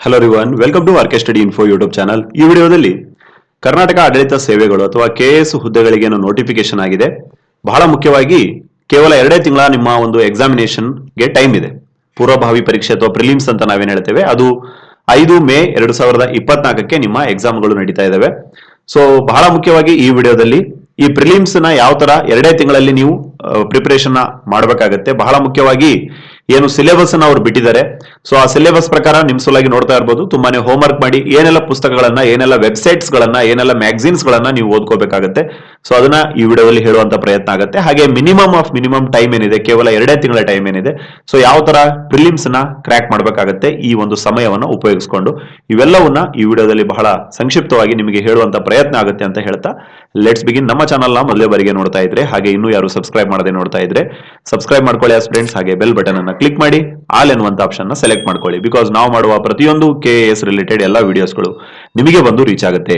Hello ರಿವನ್ welcome to RK study info YouTube channel ಈ ವಿಡಿಯೋದಲ್ಲಿ ಕರ್ನಾಟಕ ಆಡಳಿತ ಸೇವೆಗಳು ಅಥವಾ ಕೆಎಸ್ ಹುದ್ದೆಗಳಿಗೆ ನೋಟಿಫಿಕೇಶನ್ ಆಗಿದೆ. ಬಹಳ ಮುಖ್ಯವಾಗಿ ಕೇವಲ ಎರಡೇ ತಿಂಗಳ ನಿಮ್ಮ ಒಂದು ಎಕ್ಸಾಮಿನೇಷನ್ಗೆ ಟೈಮ್ ಇದೆ. ಪೂರ್ವಭಾವಿ ಪರೀಕ್ಷೆ ಅಥವಾ ಪ್ರಿಲಿಮ್ಸ್ ಅಂತ ನಾವೇನು ಹೇಳ್ತೇವೆ, ಅದು ಐದು ಮೇ ಎರಡು ಸಾವಿರದ ಇಪ್ಪತ್ನಾಲ್ಕಕ್ಕೆ ನಿಮ್ಮ ಎಕ್ಸಾಮ್ಗಳು ನಡೀತಾ ಇದ್ದಾವೆ. ಸೊ ಬಹಳ ಮುಖ್ಯವಾಗಿ ಈ ವಿಡಿಯೋದಲ್ಲಿ ಈ ಪ್ರಿಲಿಮ್ಸ್ನ ಯಾವ ತರ ಎರಡೇ ತಿಂಗಳಲ್ಲಿ ನೀವು ಪ್ರಿಪರೇಷನ್ ಮಾಡಬೇಕಾಗತ್ತೆ. ಬಹಳ ಮುಖ್ಯವಾಗಿ ಏನು ಸಿಲೆಬಸ್ ಅನ್ನ ಅವ್ರು ಬಿಟ್ಟಿದ್ದಾರೆ. ಸೊ ಆ ಸಿಲೆಬಸ್ ಪ್ರಕಾರ ನಿಮ್ ಸಲುವಾಗಿ ನೋಡ್ತಾ ಇರ್ಬೋದು. ತುಂಬಾನೇ ಹೋಮ್ವರ್ಕ್ ಮಾಡಿ ಏನೆಲ್ಲ ಪುಸ್ತಕಗಳನ್ನ, ಏನೆಲ್ಲ ವೆಬ್ಸೈಟ್ಸ್ ಗಳನ್ನ, ಏನೆಲ್ಲ ಮ್ಯಾಗಝಿನ್ಸ್ ಗಳನ್ನ ನೀವು ಓದ್ಕೋಬೇಕಾಗತ್ತೆ. ಸೊ ಅದನ್ನ ಈ ವಿಡಿಯೋದಲ್ಲಿ ಹೇಳುವಂತ ಪ್ರಯತ್ನ ಆಗುತ್ತೆ. ಹಾಗೆ ಮಿನಿಮಮ್ ಆಫ್ ಮಿನಿಮಮ್ ಟೈಮ್ ಏನಿದೆ, ಕೇವಲ ಎರಡೇ ತಿಂಗಳ ಟೈಮ್ ಏನಿದೆ. ಸೊ ಯಾವ ತರ ಪ್ರಿಲಿಮ್ಸ್ನ ಕ್ರ್ಯಾಕ್ ಮಾಡಬೇಕಾಗತ್ತೆ ಈ ಒಂದು ಸಮಯವನ್ನ ಉಪಯೋಗಿಸಿಕೊಂಡು. ಇವೆಲ್ಲವನ್ನ ಈ ವಿಡಿಯೋದಲ್ಲಿ ಬಹಳ ಸಂಕ್ಷಿಪ್ತವಾಗಿ ನಿಮಗೆ ಹೇಳುವಂತ ಪ್ರಯತ್ನ ಆಗುತ್ತೆ ಅಂತ ಹೇಳ್ತಾ ಲೆಟ್ಸ್ ಬಿಗಿನ್ ನಮ್ಮ ಚಾನಲ್ನ ಮೊದಲೇ ಬಾರಿಗೆ ನೋಡ್ತಾ ಇದ್ರೆ, ಹಾಗೆ ಇನ್ನೂ ಯಾರು ಸಬ್ಸ್ಕ್ರೈಬ್ ಮಾಡದೆ ನೋಡ್ತಾ ಇದ್ರೆ ಸಬ್ಸ್ಕ್ರೈಬ್ ಮಾಡ್ಕೊಳ್ಳಿ ಆ ಫ್ರೆಂಡ್ಸ್ ಹಾಗೆ ಬೆಲ್ ಬಟನ್ ಅನ್ನ ಕ್ಲಿಕ್ ಮಾಡಿ ಆಲ್ ಎನ್ನುವಂತ ಆಪ್ಷನ್ನ ಸೆಲೆಕ್ಟ್ ಮಾಡ್ಕೊಳ್ಳಿ. ಬಿಕಾಸ್ ನಾವು ಮಾಡುವ ಪ್ರತಿಯೊಂದು ಕೆ ಎಸ್ ರಿಲೇಟೆಡ್ ಎಲ್ಲ ವಿಡಿಯೋಸ್ಗಳು ನಿಮಗೆ ಬಂದು ರೀಚ್ ಆಗುತ್ತೆ.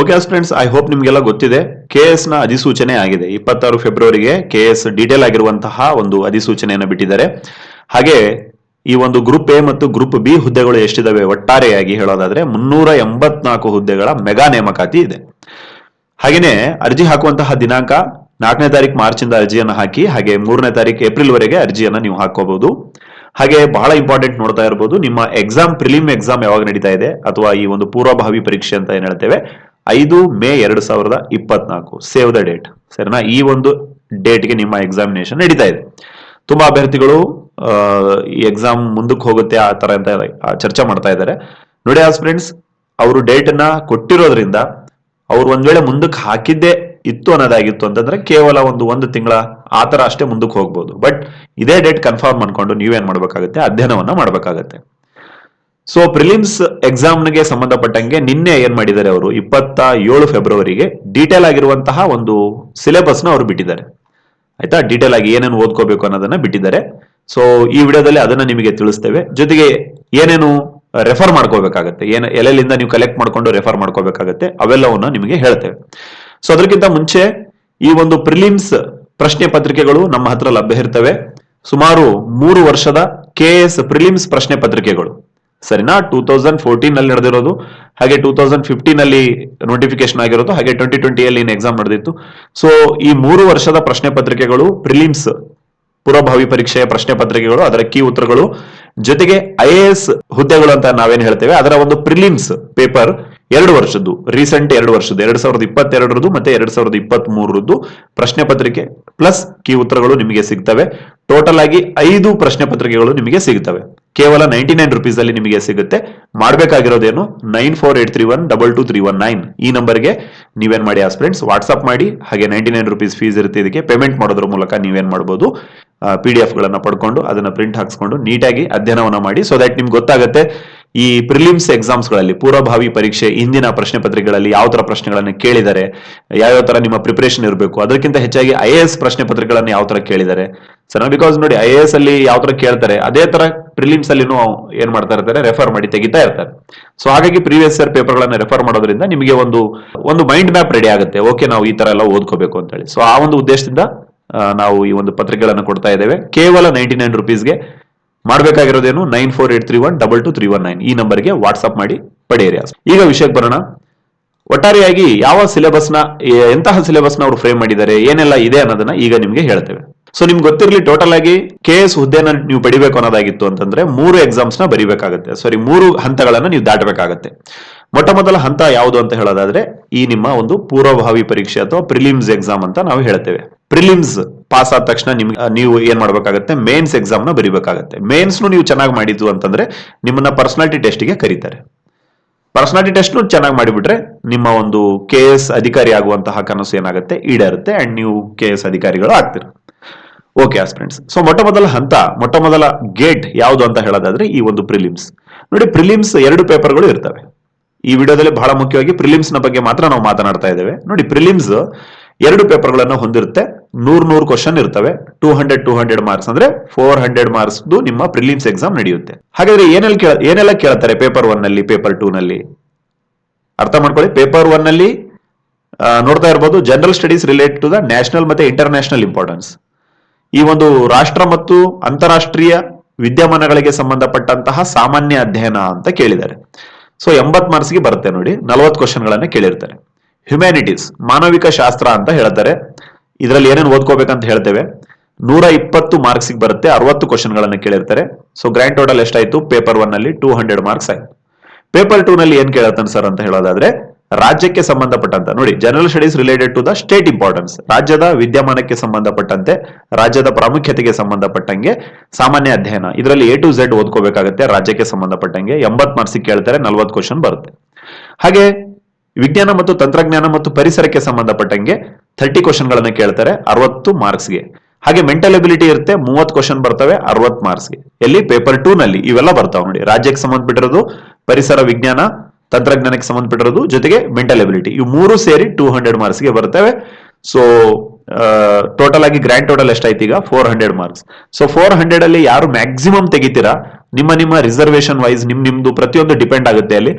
ಓಕೆ ಫ್ರೆಂಡ್ಸ್ ಐ ಹೋಪ್ ನಿಮಗೆಲ್ಲ ಗೊತ್ತಿದೆ. ಕೆ ಎಸ್ನ ಅಧಿಸೂಚನೆ ಆಗಿದೆ. ಇಪ್ಪತ್ತಾರು ಫೆಬ್ರವರಿಗೆ ಕೆ ಎಸ್ ಡೀಟೇಲ್ ಆಗಿರುವಂತಹ ಒಂದು ಅಧಿಸೂಚನೆಯನ್ನು ಬಿಟ್ಟಿದ್ದಾರೆ. ಹಾಗೆ ಈ ಒಂದು ಗ್ರೂಪ್ ಎ ಮತ್ತು ಗ್ರೂಪ್ ಬಿ ಹುದ್ದೆಗಳು ಎಷ್ಟಿದಾವೆ? ಒಟ್ಟಾರೆಯಾಗಿ ಹೇಳೋದಾದ್ರೆ ಮುನ್ನೂರ ಎಂಬತ್ನಾಲ್ಕು ಹುದ್ದೆಗಳ ಮೆಗಾ ನೇಮಕಾತಿ ಇದೆ. ಹಾಗೇನೆ ಅರ್ಜಿ ಹಾಕುವಂತಹ ದಿನಾಂಕ ನಾಲ್ಕನೇ ತಾರೀಕು ಮಾರ್ಚ್ ಇಂದ ಅರ್ಜಿಯನ್ನು ಹಾಕಿ, ಹಾಗೆ ಮೂರನೇ ತಾರೀಕು ಏಪ್ರಿಲ್ ವರೆಗೆ ಅರ್ಜಿಯನ್ನು ನೀವು ಹಾಕೋಬಹುದು ಹಾಗೆ ಬಹಳ ಇಂಪಾರ್ಟೆಂಟ್ ನೋಡ್ತಾ ಇರಬಹುದು ನಿಮ್ಮ ಎಕ್ಸಾಮ್ ಪ್ರಿಲಿಮ್ ಎಕ್ಸಾಮ್ ಯಾವಾಗ ನಡೀತಾ ಇದೆ, ಅಥವಾ ಈ ಒಂದು ಪೂರ್ವಭಾವಿ ಪರೀಕ್ಷೆ ಅಂತ ಏನ್ ಹೇಳ್ತೇವೆ, ಐದು ಮೇ ಎರಡು ಸಾವಿರದ ಇಪ್ಪತ್ನಾಲ್ಕು ಸೇವ್ ದ ಡೇಟ್ ಸರಿನಾ? ಈ ಒಂದು ಡೇಟ್ಗೆ ನಿಮ್ಮ ಎಕ್ಸಾಮಿನೇಷನ್ ನಡೀತಾ ಇದೆ. ತುಂಬಾ ಅಭ್ಯರ್ಥಿಗಳು ಈ ಎಕ್ಸಾಮ್ ಮುಂದಕ್ಕೆ ಹೋಗುತ್ತೆ, ಆ ತರ ಅಂತ ಚರ್ಚೆ ಮಾಡ್ತಾ ಇದ್ದಾರೆ. ನೋಡಿ ಆಸ್ ಫ್ರೆಂಡ್ಸ್ ಅವರು ಡೇಟ್ ಅನ್ನ ಕೊಟ್ಟಿರೋದ್ರಿಂದ, ಅವ್ರು ಒಂದ್ ವೇಳೆ ಮುಂದಕ್ಕೆ ಹಾಕಿದ್ದೇ ಇತ್ತು ಅನ್ನೋದಾಗಿತ್ತು ಅಂತಂದ್ರೆ ಕೇವಲ ಒಂದು ಒಂದು ತಿಂಗಳ ಆ ತರ ಅಷ್ಟೇ ಮುಂದಕ್ಕೆ ಹೋಗ್ಬೋದು. ಬಟ್ ಇದೇ ಡೇಟ್ ಕನ್ಫರ್ಮ್ ಅನ್ಕೊಂಡು ನೀವೇನ್ ಮಾಡ್ಬೇಕಾಗುತ್ತೆ? ಅಧ್ಯಯನವನ್ನ ಮಾಡ್ಬೇಕಾಗತ್ತೆ. ಸೊ ಪ್ರಿಲಿಮ್ಸ್ ಎಕ್ಸಾಮ್ಗೆ ಸಂಬಂಧಪಟ್ಟಂಗೆ ನಿನ್ನೆ ಏನ್ ಮಾಡಿದ್ದಾರೆ ಅವರು? ಇಪ್ಪತ್ತ ಏಳು ಫೆಬ್ರವರಿಗೆ ಡೀಟೇಲ್ ಆಗಿರುವಂತಹ ಒಂದು ಸಿಲೆಬಸ್ನ ಅವರು ಬಿಟ್ಟಿದ್ದಾರೆ. ಆಯ್ತಾ? ಡೀಟೇಲ್ ಆಗಿ ಏನೇನು ಓದ್ಕೋಬೇಕು ಅನ್ನೋದನ್ನ ಬಿಟ್ಟಿದ್ದಾರೆ. ಸೊ ಈ ವಿಡಿಯೋದಲ್ಲಿ ಅದನ್ನ ನಿಮಗೆ ತಿಳಿಸ್ತೇವೆ. ಜೊತೆಗೆ ಏನೇನು ರೆಫರ್ ಮಾಡ್ಕೋಬೇಕಾಗತ್ತೆ? ಏನು ಎಲ್ಲೆಲ್ಲಿಂದ ನೀವು ಕಲೆಕ್ಟ್ ಮಾಡ್ಕೊಂಡು ರೆಫರ್ ಮಾಡ್ಕೋಬೇಕಾಗತ್ತೆ? ಅವೆಲ್ಲವನ್ನ ನಿಮಗೆ ಹೇಳ್ತೇವೆ. ಸೊ ಅದಕ್ಕಿಂತ ಮುಂಚೆ ಈ ಒಂದು ಪ್ರಿಲಿಮ್ಸ್ ಪ್ರಶ್ನೆ ಪತ್ರಿಕೆಗಳು ನಮ್ಮ ಹತ್ರ ಲಭ್ಯ ಇರ್ತವೆ. ಸುಮಾರು ಮೂರು ವರ್ಷದ ಕೆ ಎಸ್ ಪ್ರಿಲಿಮ್ಸ್ ಪ್ರಶ್ನೆ ಪತ್ರಿಕೆಗಳು. ಸರಿನಾ? ಟೂ ತೌಸಂಡ್ ಫೋರ್ಟೀನ್ ಅಲ್ಲಿ ನಡೆದಿರೋದು, ಹಾಗೆ ಟೂ ತೌಸಂಡ್ ಫಿಫ್ಟೀನ್ ಅಲ್ಲಿ ನೋಟಿಫಿಕೇಶನ್ ಆಗಿರೋದು, ಹಾಗೆ ಟ್ವೆಂಟಿ ಟ್ವೆಂಟಿಯಲ್ಲಿ ಎಕ್ಸಾಮ್ ನಡೆದಿತ್ತು. ಸೊ ಈ ಮೂರು ವರ್ಷದ ಪ್ರಶ್ನೆ ಪತ್ರಿಕೆಗಳು ಪ್ರಿಲಿಮ್ಸ್ ಪೂರ್ವಭಾವಿ ಪರೀಕ್ಷೆಯ ಪ್ರಶ್ನೆ ಪತ್ರಿಕೆಗಳು, ಅದರ ಕೀ ಉತ್ತರಗಳು, ಜೊತೆಗೆ ಐ ಎ ಎಸ್ ಹುದ್ದೆಗಳು ಅಂತ ನಾವೇನು ಹೇಳ್ತೇವೆ, ಅದರ ಒಂದು ಪ್ರಿಲಿಮ್ಸ್ ಪೇಪರ್ ಎರಡು ವರ್ಷದ್ದು ರೀಸೆಂಟ್ ಎರಡು ವರ್ಷದ್ದು, ಎರಡ್ ಸಾವಿರದ ಇಪ್ಪತ್ತೆರಡರದ್ದು ಮತ್ತೆ ಎರಡ್ ಸಾವಿರದ ಇಪ್ಪತ್ತ್ ಮೂರರದ್ದು ಪ್ರಶ್ನೆ ಪತ್ರಿಕೆ ಪ್ಲಸ್ ಕೀ ಉತ್ತರಗಳು ನಿಮಗೆ ಸಿಗ್ತವೆ. ಟೋಟಲ್ ಆಗಿ ಐದು ಪ್ರಶ್ನೆ ಪತ್ರಿಕೆಗಳು ನಿಮಗೆ ಸಿಗ್ತವೆ. ಕೇವಲ ನೈಂಟಿ ನೈನ್ ರುಪೀಸ್ ಅಲ್ಲಿ ನಿಮಗೆ ಸಿಗುತ್ತೆ. ಮಾಡಬೇಕಾಗಿರೋದೇನು? Nine four eight three one double two three one nine ಈ ನಂಬರ್ಗೆ ನೀವೇನ್ ಮಾಡಿ ಆಸ್ ಫ್ರೆಂಡ್ಸ್ ವಾಟ್ಸ್ಆಪ್ ಮಾಡಿ. ಹಾಗೆ ನೈಂಟಿ ನೈನ್ ರುಪೀಸ್ ಫೀಸ್ ಇರುತ್ತೆ ಇದಕ್ಕೆ. ಪೇಮೆಂಟ್ ಮಾಡೋದ್ರ ಮೂಲಕ ನೀವೇನ್ ಮಾಡಬಹುದು ಪಿ ಡಿ ಎಫ್ ಗಳನ್ನ ಪಡ್ಕೊಂಡು ಅದನ್ನ ಪ್ರಿಂಟ್ ಹಾಕ್ಸ್ಕೊಂಡು ನೀಟಾಗಿ ಅಧ್ಯಯನವನ್ನ ಮಾಡಿ. ಸೊ ದಟ್ ನಿಮ್ಗೆ ಗೊತ್ತಾಗುತ್ತೆ. ಈ ಪ್ರಿಲಿಮ್ಸ್ ಎಕ್ಸಾಮ್ಸ್ಗಳಲ್ಲಿ ಪೂರ್ವಭಾವಿ ಪರೀಕ್ಷೆ, ಇಂದಿನ ಪ್ರಶ್ನೆ ಪತ್ರಿಕೆಗಳಲ್ಲಿ ಯಾವ ತರ ಪ್ರಶ್ನೆಗಳನ್ನು ಕೇಳಿದ್ದಾರೆ ಯಾವ್ಯಾವ ತರ ನಿಮ್ಮ ಪ್ರಿಪರೇಷನ್ ಇರಬೇಕು, ಅದಕ್ಕಿಂತ ಹೆಚ್ಚಾಗಿ ಐ ಎ ಎಸ್ ಪ್ರಶ್ನೆ ಪತ್ರಿಕೆಗಳನ್ನು ಯಾವ ತರ ಕೇಳಿದ್ದಾರೆ ಸರ್ ಬಿಕಾಸ್ ನೋಡಿ ಐ ಎ ಎಸ್ ಅಲ್ಲಿ ಯಾವ ತರ ಕೇಳ್ತಾರೆ, ಅದೇ ತರ ಪ್ರಿಲಿಮ್ಸ್ ಅಲ್ಲಿ ಏನ್ ಮಾಡ್ತಾ ಇರ್ತಾರೆ ರೆಫರ್ ಮಾಡಿ ತೆಗಿತಾ ಇರ್ತಾರೆ. ಸೊ ಹಾಗಾಗಿ ಪ್ರೀವಿಯಸ್ ಇಯರ್ ಪೇಪರ್ ಗಳನ್ನ ರೆಫರ್ ಮಾಡೋದ್ರಿಂದ ನಿಮಗೆ ಒಂದು ಒಂದು ಮೈಂಡ್ ಮ್ಯಾಪ್ ರೆಡಿ ಆಗುತ್ತೆ. ಓಕೆ ನಾವು ಈ ತರ ಎಲ್ಲ ಓದ್ಕೋಬೇಕು ಅಂತ ಹೇಳಿ ಸೊ ಆ ಒಂದು ಉದ್ದೇಶದಿಂದ ನಾವು ಈ ಒಂದು ಪತ್ರಿಕೆಗಳನ್ನು ಕೊಡ್ತಾ ಇದ್ದೇವೆ. ಕೇವಲ ನೈಂಟಿ ನೈನ್ ರುಪೀಸ್ಗೆ ಮಾಡಬೇಕಾಗಿರೋದೇನು nine four eight three one double two three one nine. ಈ ನಂಬರ್ಗೆ ವಾಟ್ಸ್ಆಪ್ ಮಾಡಿ ಪಡೆಯಿರಿ ಈಗ ವಿಷಯಕ್ಕೆ ಬರೋಣ. ಒಟ್ಟಾರೆಯಾಗಿ ಯಾವ ಸಿಲೆಬಸ್ನ ಎ- ಎಂತಹ ಸಿಲೆಬಸ್ನ ಅವರು ಫ್ರೇಮ್ ಮಾಡಿದ್ದಾರೆ, ಏನೆಲ್ಲ ಇದೆ ಅನ್ನೋದನ್ನ ಈಗ ನಿಮ್ಗೆ ಹೇಳ್ತೇವೆ. ಸೊ ನಿಮ್ಗೆ ಗೊತ್ತಿರಲಿ ಟೋಟಲ್ ಆಗಿ ಕೆ ಎಸ್ ಹುದ್ದೆನ ನೀವು ಪಡಿಬೇಕು ಅನ್ನೋದಾಗಿತ್ತು ಅಂತಂದ್ರೆ ಮೂರು ಎಕ್ಸಾಮ್ಸ್ನ ಬರಿಬೇಕಾಗುತ್ತೆ. ಸಾರಿ ಮೂರು ಹಂತಗಳನ್ನ ನೀವು ದಾಟಬೇಕಾಗತ್ತೆ. ಮೊಟ್ಟ ಮೊದಲ ಹಂತ ಯಾವುದು ಅಂತ ಹೇಳೋದಾದ್ರೆ ಈ ನಿಮ್ಮ ಒಂದು ಪೂರ್ವಭಾವಿ ಪರೀಕ್ಷೆ ಅಥವಾ ಪ್ರಿಲಿಮ್ಸ್ ಎಕ್ಸಾಮ್ ಅಂತ ನಾವು ಹೇಳ್ತೇವೆ. ಪ್ರಿಲಿಮ್ಸ್ ಪಾಸ್ ಆದ ತಕ್ಷಣ ನಿಮ್ಗೆ ನೀವು ಏನ್ ಮಾಡ್ಬೇಕಾಗತ್ತೆ? ಮೇನ್ಸ್ ಎಕ್ಸಾಮ್ನ ಬರಿಬೇಕಾಗತ್ತೆ. ಮೇನ್ಸ್ ನೀವು ಚೆನ್ನಾಗಿ ಮಾಡಿದ್ದು ಅಂತಂದ್ರೆ ನಿಮ್ಮನ್ನ ಪರ್ಸನಾಲಿಟಿ ಟೆಸ್ಟ್ಗೆ ಕರೀತಾರೆ. ಪರ್ಸನಾಲಿಟಿ ಟೆಸ್ಟ್ ಚೆನ್ನಾಗಿ ಮಾಡಿಬಿಟ್ರೆ ನಿಮ್ಮ ಒಂದು ಕೆ ಎಸ್ ಅಧಿಕಾರಿ ಆಗುವಂತಹ ಕನಸು ಏನಾಗುತ್ತೆ? ಈಡೇರುತ್ತೆ ಅಂಡ್ ನೀವು ಕೆ ಎಸ್ ಅಧಿಕಾರಿಗಳು ಆಗ್ತೀರ. ಓಕೆ ಆಸ್ ಫ್ರೆಂಡ್ಸ್ ಸೊ ಮೊಟ್ಟ ಮೊದಲ ಹಂತ ಮೊಟ್ಟ ಮೊದಲ ಗೇಟ್ ಯಾವುದು ಅಂತ ಹೇಳೋದಾದ್ರೆ ಈ ಒಂದು ಪ್ರಿಲಿಮ್ಸ್ ನೋಡಿ ಪ್ರಿಲಿಮ್ಸ್ ಎರಡು ಪೇಪರ್ಗಳು ಇರ್ತವೆ. ಈ ವಿಡಿಯೋದಲ್ಲಿ ಬಹಳ ಮುಖ್ಯವಾಗಿ ಪ್ರಿಲಿಮ್ಸ್ನ ಬಗ್ಗೆ ಮಾತ್ರ ನಾವು ಮಾತನಾಡ್ತಾ ಇದ್ದೇವೆ. ನೋಡಿ ಪ್ರಿಲಿಮ್ಸ್ ಎರಡು ಪೇಪರ್ಗಳನ್ನು ಹೊಂದಿರುತ್ತೆ. ನೂರ್ ನೂರು ಕ್ವಶನ್ ಇರ್ತವೆ. Two hundred two hundred marks ಅಂದ್ರೆ ಫೋರ್ ಹಂಡ್ರೆಡ್ ಮಾರ್ಕ್ಸ್ ನಿಮ್ಮ ಪ್ರಿಲಿಮ್ಸ್ ಎಕ್ಸಾಮ್ ನಡೆಯುತ್ತೆ. ಹಾಗಾದ್ರೆ ಏನೆಲ್ಲ ಕೇಳ, ಏನೆಲ್ಲ ಕೇಳ್ತಾರೆ ಪೇಪರ್ ಒನ್ನಲ್ಲಿ, ಪೇಪರ್ ಟೂ ನಲ್ಲಿ? ಅರ್ಥ ಮಾಡ್ಕೊಳ್ಳಿ. ಪೇಪರ್ ಒನ್ನಲ್ಲಿ ನೋಡ್ತಾ ಇರ್ಬೋದು general studies relate to the national ಮತ್ತೆ ಇಂಟರ್ನ್ಯಾಷನಲ್ ಇಂಪಾರ್ಟೆನ್ಸ್. ಈ ಒಂದು ರಾಷ್ಟ್ರ ಮತ್ತು ಅಂತಾರಾಷ್ಟ್ರೀಯ ವಿದ್ಯಮಾನಗಳಿಗೆ ಸಂಬಂಧಪಟ್ಟಂತಹ ಸಾಮಾನ್ಯ ಅಧ್ಯಯನ ಅಂತ ಕೇಳಿದ್ದಾರೆ. ಸೊ ಎಂಬತ್ ಮಾರ್ಕ್ಸ್ಗೆ ಬರುತ್ತೆ ನೋಡಿ. ನಲವತ್ತು ಕ್ವಶನ್ಗಳನ್ನ ಕೇಳಿರ್ತಾರೆ. ಹ್ಯುಮ್ಯಾನಿಟೀಸ್ ಮಾನವಿಕ ಶಾಸ್ತ್ರ ಅಂತ ಹೇಳ್ತಾರೆ. ಇದರಲ್ಲಿ ಏನೇನು ಓದ್ಕೋಬೇಕಂತ ಹೇಳ್ತೇವೆ. ನೂರ ಇಪ್ಪತ್ತು ಮಾರ್ಕ್ಸಿಗೆ ಬರುತ್ತೆ, ಅರವತ್ತು ಕ್ವಶನ್ಗಳನ್ನ ಕೇಳಿರ್ತಾರೆ. ಸೊ ಗ್ರ್ಯಾಂಡ್ ಟೋಟಲ್ ಎಷ್ಟಾಯ್ತು? ಪೇಪರ್ ಒನ್ ಅಲ್ಲಿ ಟೂ ಹಂಡ್ರೆಡ್ ಮಾರ್ಕ್ಸ್ ಆಯ್ತು. ಪೇಪರ್ ಟೂ ನಲ್ಲಿ ಏನ್ ಕೇಳತ್ತಾನೆ ಸರ್ ಅಂತ ಹೇಳೋದಾದ್ರೆ, ರಾಜ್ಯಕ್ಕೆ ಸಂಬಂಧಪಟ್ಟಂತ, ನೋಡಿ general studies related to the state importance ರಾಜ್ಯದ ವಿದ್ಯಮಾನಕ್ಕೆ ಸಂಬಂಧಪಟ್ಟಂತೆ, ರಾಜ್ಯದ ಪ್ರಾಮುಖ್ಯತೆಗೆ ಸಂಬಂಧಪಟ್ಟಂಗೆ ಸಾಮಾನ್ಯ ಅಧ್ಯಯನ. ಇದರಲ್ಲಿ ಎ ಟು ಝೆಡ್ ಓದ್ಕೋಬೇಕಾಗುತ್ತೆ, ರಾಜ್ಯಕ್ಕೆ ಸಂಬಂಧಪಟ್ಟಂಗೆ. ಎಂಬತ್ ಮಾರ್ಕ್ಸ್ ಕೇಳ್ತಾರೆ, ನಲ್ವತ್ತು ಕ್ವಶನ್ ಬರುತ್ತೆ. ಹಾಗೆ ವಿಜ್ಞಾನ ಮತ್ತು ತಂತ್ರಜ್ಞಾನ ಮತ್ತು ಪರಿಸರಕ್ಕೆ ಸಂಬಂಧಪಟ್ಟಂಗೆ ಥರ್ಟಿ ಕ್ವಶನ್ಗಳನ್ನ ಕೇಳ್ತಾರೆ, ಅರವತ್ತು ಮಾರ್ಕ್ಸ್ಗೆ ಹಾಗೆ ಮೆಂಟಲ್ ಎಬಿಲಿಟಿ ಇರುತ್ತೆ, ಮೂವತ್ತು ಕ್ವಶನ್ ಬರ್ತವೆ, ಅರವತ್ತು ಮಾರ್ಕ್ಸ್ಗೆ ಎಲ್ಲಿ? ಪೇಪರ್ ಟೂ ನಲ್ಲಿ. ಇವೆಲ್ಲ ಬರ್ತಾವೆ ನೋಡಿ. ರಾಜ್ಯಕ್ಕೆ ಸಂಬಂಧಪಟ್ಟಿರೋದು, ಪರಿಸರ ವಿಜ್ಞಾನ, ತಂತ್ರಜ್ಞಾನಕ್ಕೆ ಸಂಬಂಧಪಟ್ಟಿರೋದು, ಜೊತೆಗೆ ಮೆಂಟಲ್ ಎಬಿಲಿಟಿ ಇವು ಮೂರು ಸೇರಿ ಟೂ ಹಂಡ್ರೆಡ್ ಮಾರ್ಕ್ಸ್ಗೆ ಬರ್ತವೆ. ಸೊ ಟೋಟಲ್ ಆಗಿ ಗ್ರ್ಯಾಂಡ್ ಟೋಟಲ್ ಎಷ್ಟಾಯ್ತು ಈಗ? Four hundred marks so four hundred ಅಲ್ಲಿ ಯಾರು ಮ್ಯಾಕ್ಸಿಮಮ್ ತೆಗಿತೀರಾ? ನಿಮ್ಮ ನಿಮ್ಮ ರಿಸರ್ವೇಶನ್ ವೈಸ್ ನಿಮ್, ನಿಮ್ದು ಪ್ರತಿಯೊಂದು ಡಿಪೆಂಡ್ ಆಗುತ್ತೆ ಅಲ್ಲಿ.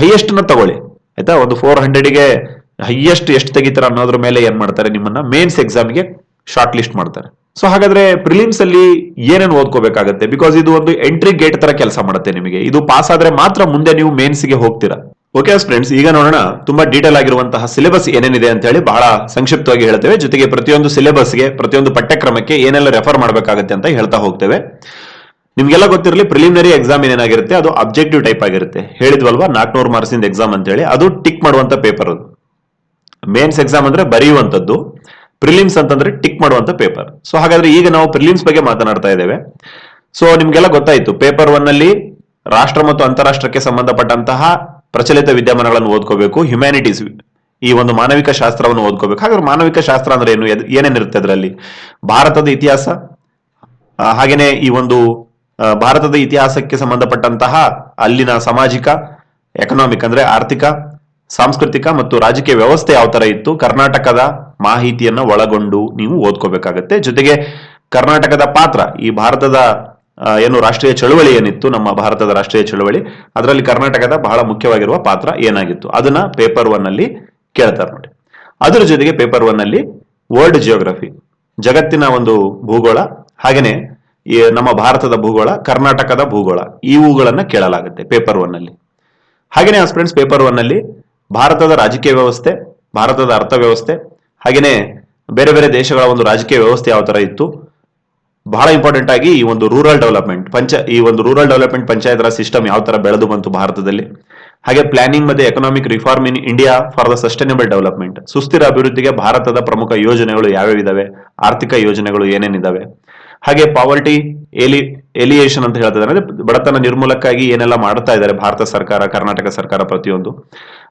ಹೈಯೆಸ್ಟ್ನ ತಗೊಳ್ಳಿ. ಆಯ್ತಾ? ಒಂದು ಫೋರ್ ಹಂಡ್ರೆಡ್ಗೆ ಹೈಯೆಸ್ಟ್ ಎಷ್ಟು ತೆಗಿತಾರೆ ಅನ್ನೋದ್ರ ಮೇಲೆ ಏನ್ ಮಾಡ್ತಾರೆ? ನಿಮ್ಮನ್ನ ಮೇನ್ಸ್ ಎಕ್ಸಾಮ್ಗೆ ಶಾರ್ಟ್ ಲಿಸ್ಟ್ ಮಾಡ್ತಾರೆ. ಸೊ ಹಾಗಾದ್ರೆ ಪ್ರಿಲಿಮ್ಸ್ ಅಲ್ಲಿ ಏನೇನು ಓದ್ಕೋಬೇಕಾಗತ್ತೆ? ಬಿಕಾಸ್ ಇದು ಒಂದು ಎಂಟ್ರಿ ಗೇಟ್ ತರ ಕೆಲಸ ಮಾಡುತ್ತೆ ನಿಮಗೆ. ಇದು ಪಾಸ್ ಆದ್ರೆ ಮಾತ್ರ ಮುಂದೆ ನೀವು ಮೇನ್ಸ್ಗೆ ಹೋಗ್ತೀರಾ. ಓಕೆ ಫ್ರೆಂಡ್ಸ್ ಈಗ ನೋಡೋಣ. ತುಂಬಾ ಡೀಟೇಲ್ ಆಗಿರುವಂತಹ ಸಿಲೆಬಸ್ ಏನೇನಿದೆ ಅಂತ ಹೇಳಿ ಬಹಳ ಸಂಕ್ಷಿಪ್ತವಾಗಿ ಹೇಳ್ತೇವೆ. ಜೊತೆಗೆ ಪ್ರತಿಯೊಂದು ಸಿಲೆಬಸ್ಗೆ ಪ್ರತಿಯೊಂದು ಪಠ್ಯಕ್ರಮಕ್ಕೆ ಏನೆಲ್ಲ ರೆಫರ್ ಮಾಡಬೇಕಾಗುತ್ತೆ ಅಂತ ಹೇಳ್ತಾ ಹೋಗ್ತೇವೆ. ನಿಮ್ಗೆಲ್ಲ ಗೊತ್ತಿರಲಿ ಪ್ರಿಲಿಮಿನರಿ ಎಕ್ಸಾಮ್ ಏನಾಗಿರುತ್ತೆ ಅದು ಅಬ್ಜೆಕ್ಟಿವ್ ಟೈಪ್ ಆಗಿರುತ್ತೆ. ಹೇಳಿದ್ವಲ್ವಾ ನಾಲ್ಕುನೂರು ಮಾರ್ಕ್ಸ್ ಇಂದ ಎಕ್ಸಾಮ್ ಅಂತ ಹೇಳಿ ಅದು ಟಿಕ್ ಮಾಡುವಂತ ಪೇಪರ್ ಅದು. ಮೇನ್ಸ್ ಎಕ್ಸಾಮ್ ಅಂದ್ರೆ ಬರೆಯುವಂಥದ್ದು ಪ್ರಿಲಿಮ್ಸ್ ಅಂತಂದ್ರೆ ಟಿಕ್ ಮಾಡುವಂತ ಪೇಪರ್ ಸೊ ಹಾಗಾದ್ರೆ ಈಗ ನಾವು ಪ್ರಿಲಿಮ್ಸ್ ಬಗ್ಗೆ ಮಾತನಾಡ್ತಾ ಇದ್ದೇವೆ. ಸೊ ನಿಮ್ಗೆಲ್ಲ ಗೊತ್ತಾಯ್ತು ಪೇಪರ್ ಒನ್ ಅಲ್ಲಿ ರಾಷ್ಟ್ರ ಮತ್ತು ಅಂತಾರಾಷ್ಟ್ರಕ್ಕೆ ಸಂಬಂಧಪಟ್ಟಂತಹ ಪ್ರಚಲಿತ ವಿದ್ಯಮಾನಗಳನ್ನು ಓದ್ಕೋಬೇಕು ಹ್ಯುಮ್ಯಾನಿಟೀಸ್ ಈ ಒಂದು ಮಾನವಿಕ ಶಾಸ್ತ್ರವನ್ನು ಓದ್ಕೋಬೇಕು. ಹಾಗಾದ್ರೆ ಮಾನವಿಕ ಶಾಸ್ತ್ರ ಅಂದ್ರೆ ಏನು ಏನೇನಿರುತ್ತೆ ಅದರಲ್ಲಿ? ಭಾರತದ ಇತಿಹಾಸ ಹಾಗೇನೆ ಈ ಒಂದು ಭಾರತದ ಇತಿಹಾಸಕ್ಕೆ ಸಂಬಂಧಪಟ್ಟಂತಹ ಅಲ್ಲಿನ ಸಾಮಾಜಿಕ ಎಕನಾಮಿಕ್ ಅಂದ್ರೆ ಆರ್ಥಿಕ, ಸಾಂಸ್ಕೃತಿಕ ಮತ್ತು ರಾಜಕೀಯ ವ್ಯವಸ್ಥೆ ಯಾವ ತರ ಇತ್ತು, ಕರ್ನಾಟಕದ ಮಾಹಿತಿಯನ್ನ ಒಳಗೊಂಡು ನೀವು ಓದ್ಕೋಬೇಕಾಗತ್ತೆ. ಜೊತೆಗೆ ಕರ್ನಾಟಕದ ಪಾತ್ರ, ಈ ಭಾರತದ ಏನು ರಾಷ್ಟ್ರೀಯ ಚಳುವಳಿ ಏನಿತ್ತು, ನಮ್ಮ ಭಾರತದ ರಾಷ್ಟ್ರೀಯ ಚಳುವಳಿ, ಅದರಲ್ಲಿ ಕರ್ನಾಟಕದ ಬಹಳ ಮುಖ್ಯವಾಗಿರುವ ಪಾತ್ರ ಏನಾಗಿತ್ತು? ಅದನ್ನ ಪೇಪರ್ ಒನ್ ಅಲ್ಲಿ ಕೇಳ್ತಾರೆ ನೋಡಿ. ಅದರ ಜೊತೆಗೆ ಪೇಪರ್ ಒನ್ ಅಲ್ಲಿ ವರ್ಲ್ಡ್ ಜಿಯೋಗ್ರಫಿ ಜಗತ್ತಿನ ಒಂದು ಭೂಗೋಳ, ಹಾಗೇನೆ ಈ ನಮ್ಮ ಭಾರತದ ಭೂಗೋಳ, ಕರ್ನಾಟಕದ ಭೂಗೋಳ, ಇವುಗಳನ್ನ ಕೇಳಲಾಗುತ್ತೆ ಪೇಪರ್ ಒನ್ ಅಲ್ಲಿ. ಹಾಗೇನೆ ಫ್ರೆಂಡ್ಸ್ ಪೇಪರ್ ಒನ್ ಅಲ್ಲಿ ಭಾರತದ ರಾಜಕೀಯ ವ್ಯವಸ್ಥೆ, ಭಾರತದ ಅರ್ಥವ್ಯವಸ್ಥೆ, ಹಾಗೇನೆ ಬೇರೆ ಬೇರೆ ದೇಶಗಳ ಒಂದು ರಾಜಕೀಯ ವ್ಯವಸ್ಥೆ ಯಾವ ತರ ಇತ್ತು, ಬಹಳ ಇಂಪಾರ್ಟೆಂಟ್ ಆಗಿ ಈ ಒಂದು ರೂರಲ್ ಡೆವಲಪ್ಮೆಂಟ್ ಪಂಚ, ಈ ಒಂದು rural development panchayat raj system ಯಾವ ತರ ಬೆಳೆದು ಬಂತು ಭಾರತದಲ್ಲಿ. ಹಾಗೆ ಪ್ಲಾನಿಂಗ್ ಮತ್ತೆ economic reform in India for the sustainable development ಸುಸ್ಥಿರ ಅಭಿವೃದ್ಧಿಗೆ ಭಾರತದ ಪ್ರಮುಖ ಯೋಜನೆಗಳು ಯಾವ್ಯಾವ ಇದಾವೆ ಆರ್ಥಿಕ ಯೋಜನೆಗಳು ಏನೇನಿದಾವೆ ಹಾಗೆ ಪಾವರ್ಟಿ ಎಲಿ, ಎಲಿಯೇಷನ್ ಅಂತ ಹೇಳ್ತಾರೆ ಅಂದ್ರೆ ಬಡತನ ನಿರ್ಮೂಲಕ್ಕಾಗಿ ಏನೆಲ್ಲ ಮಾಡ್ತಾ ಇದ್ದಾರೆ ಭಾರತ ಸರ್ಕಾರ, ಕರ್ನಾಟಕ ಸರ್ಕಾರ ಪ್ರತಿಯೊಂದು.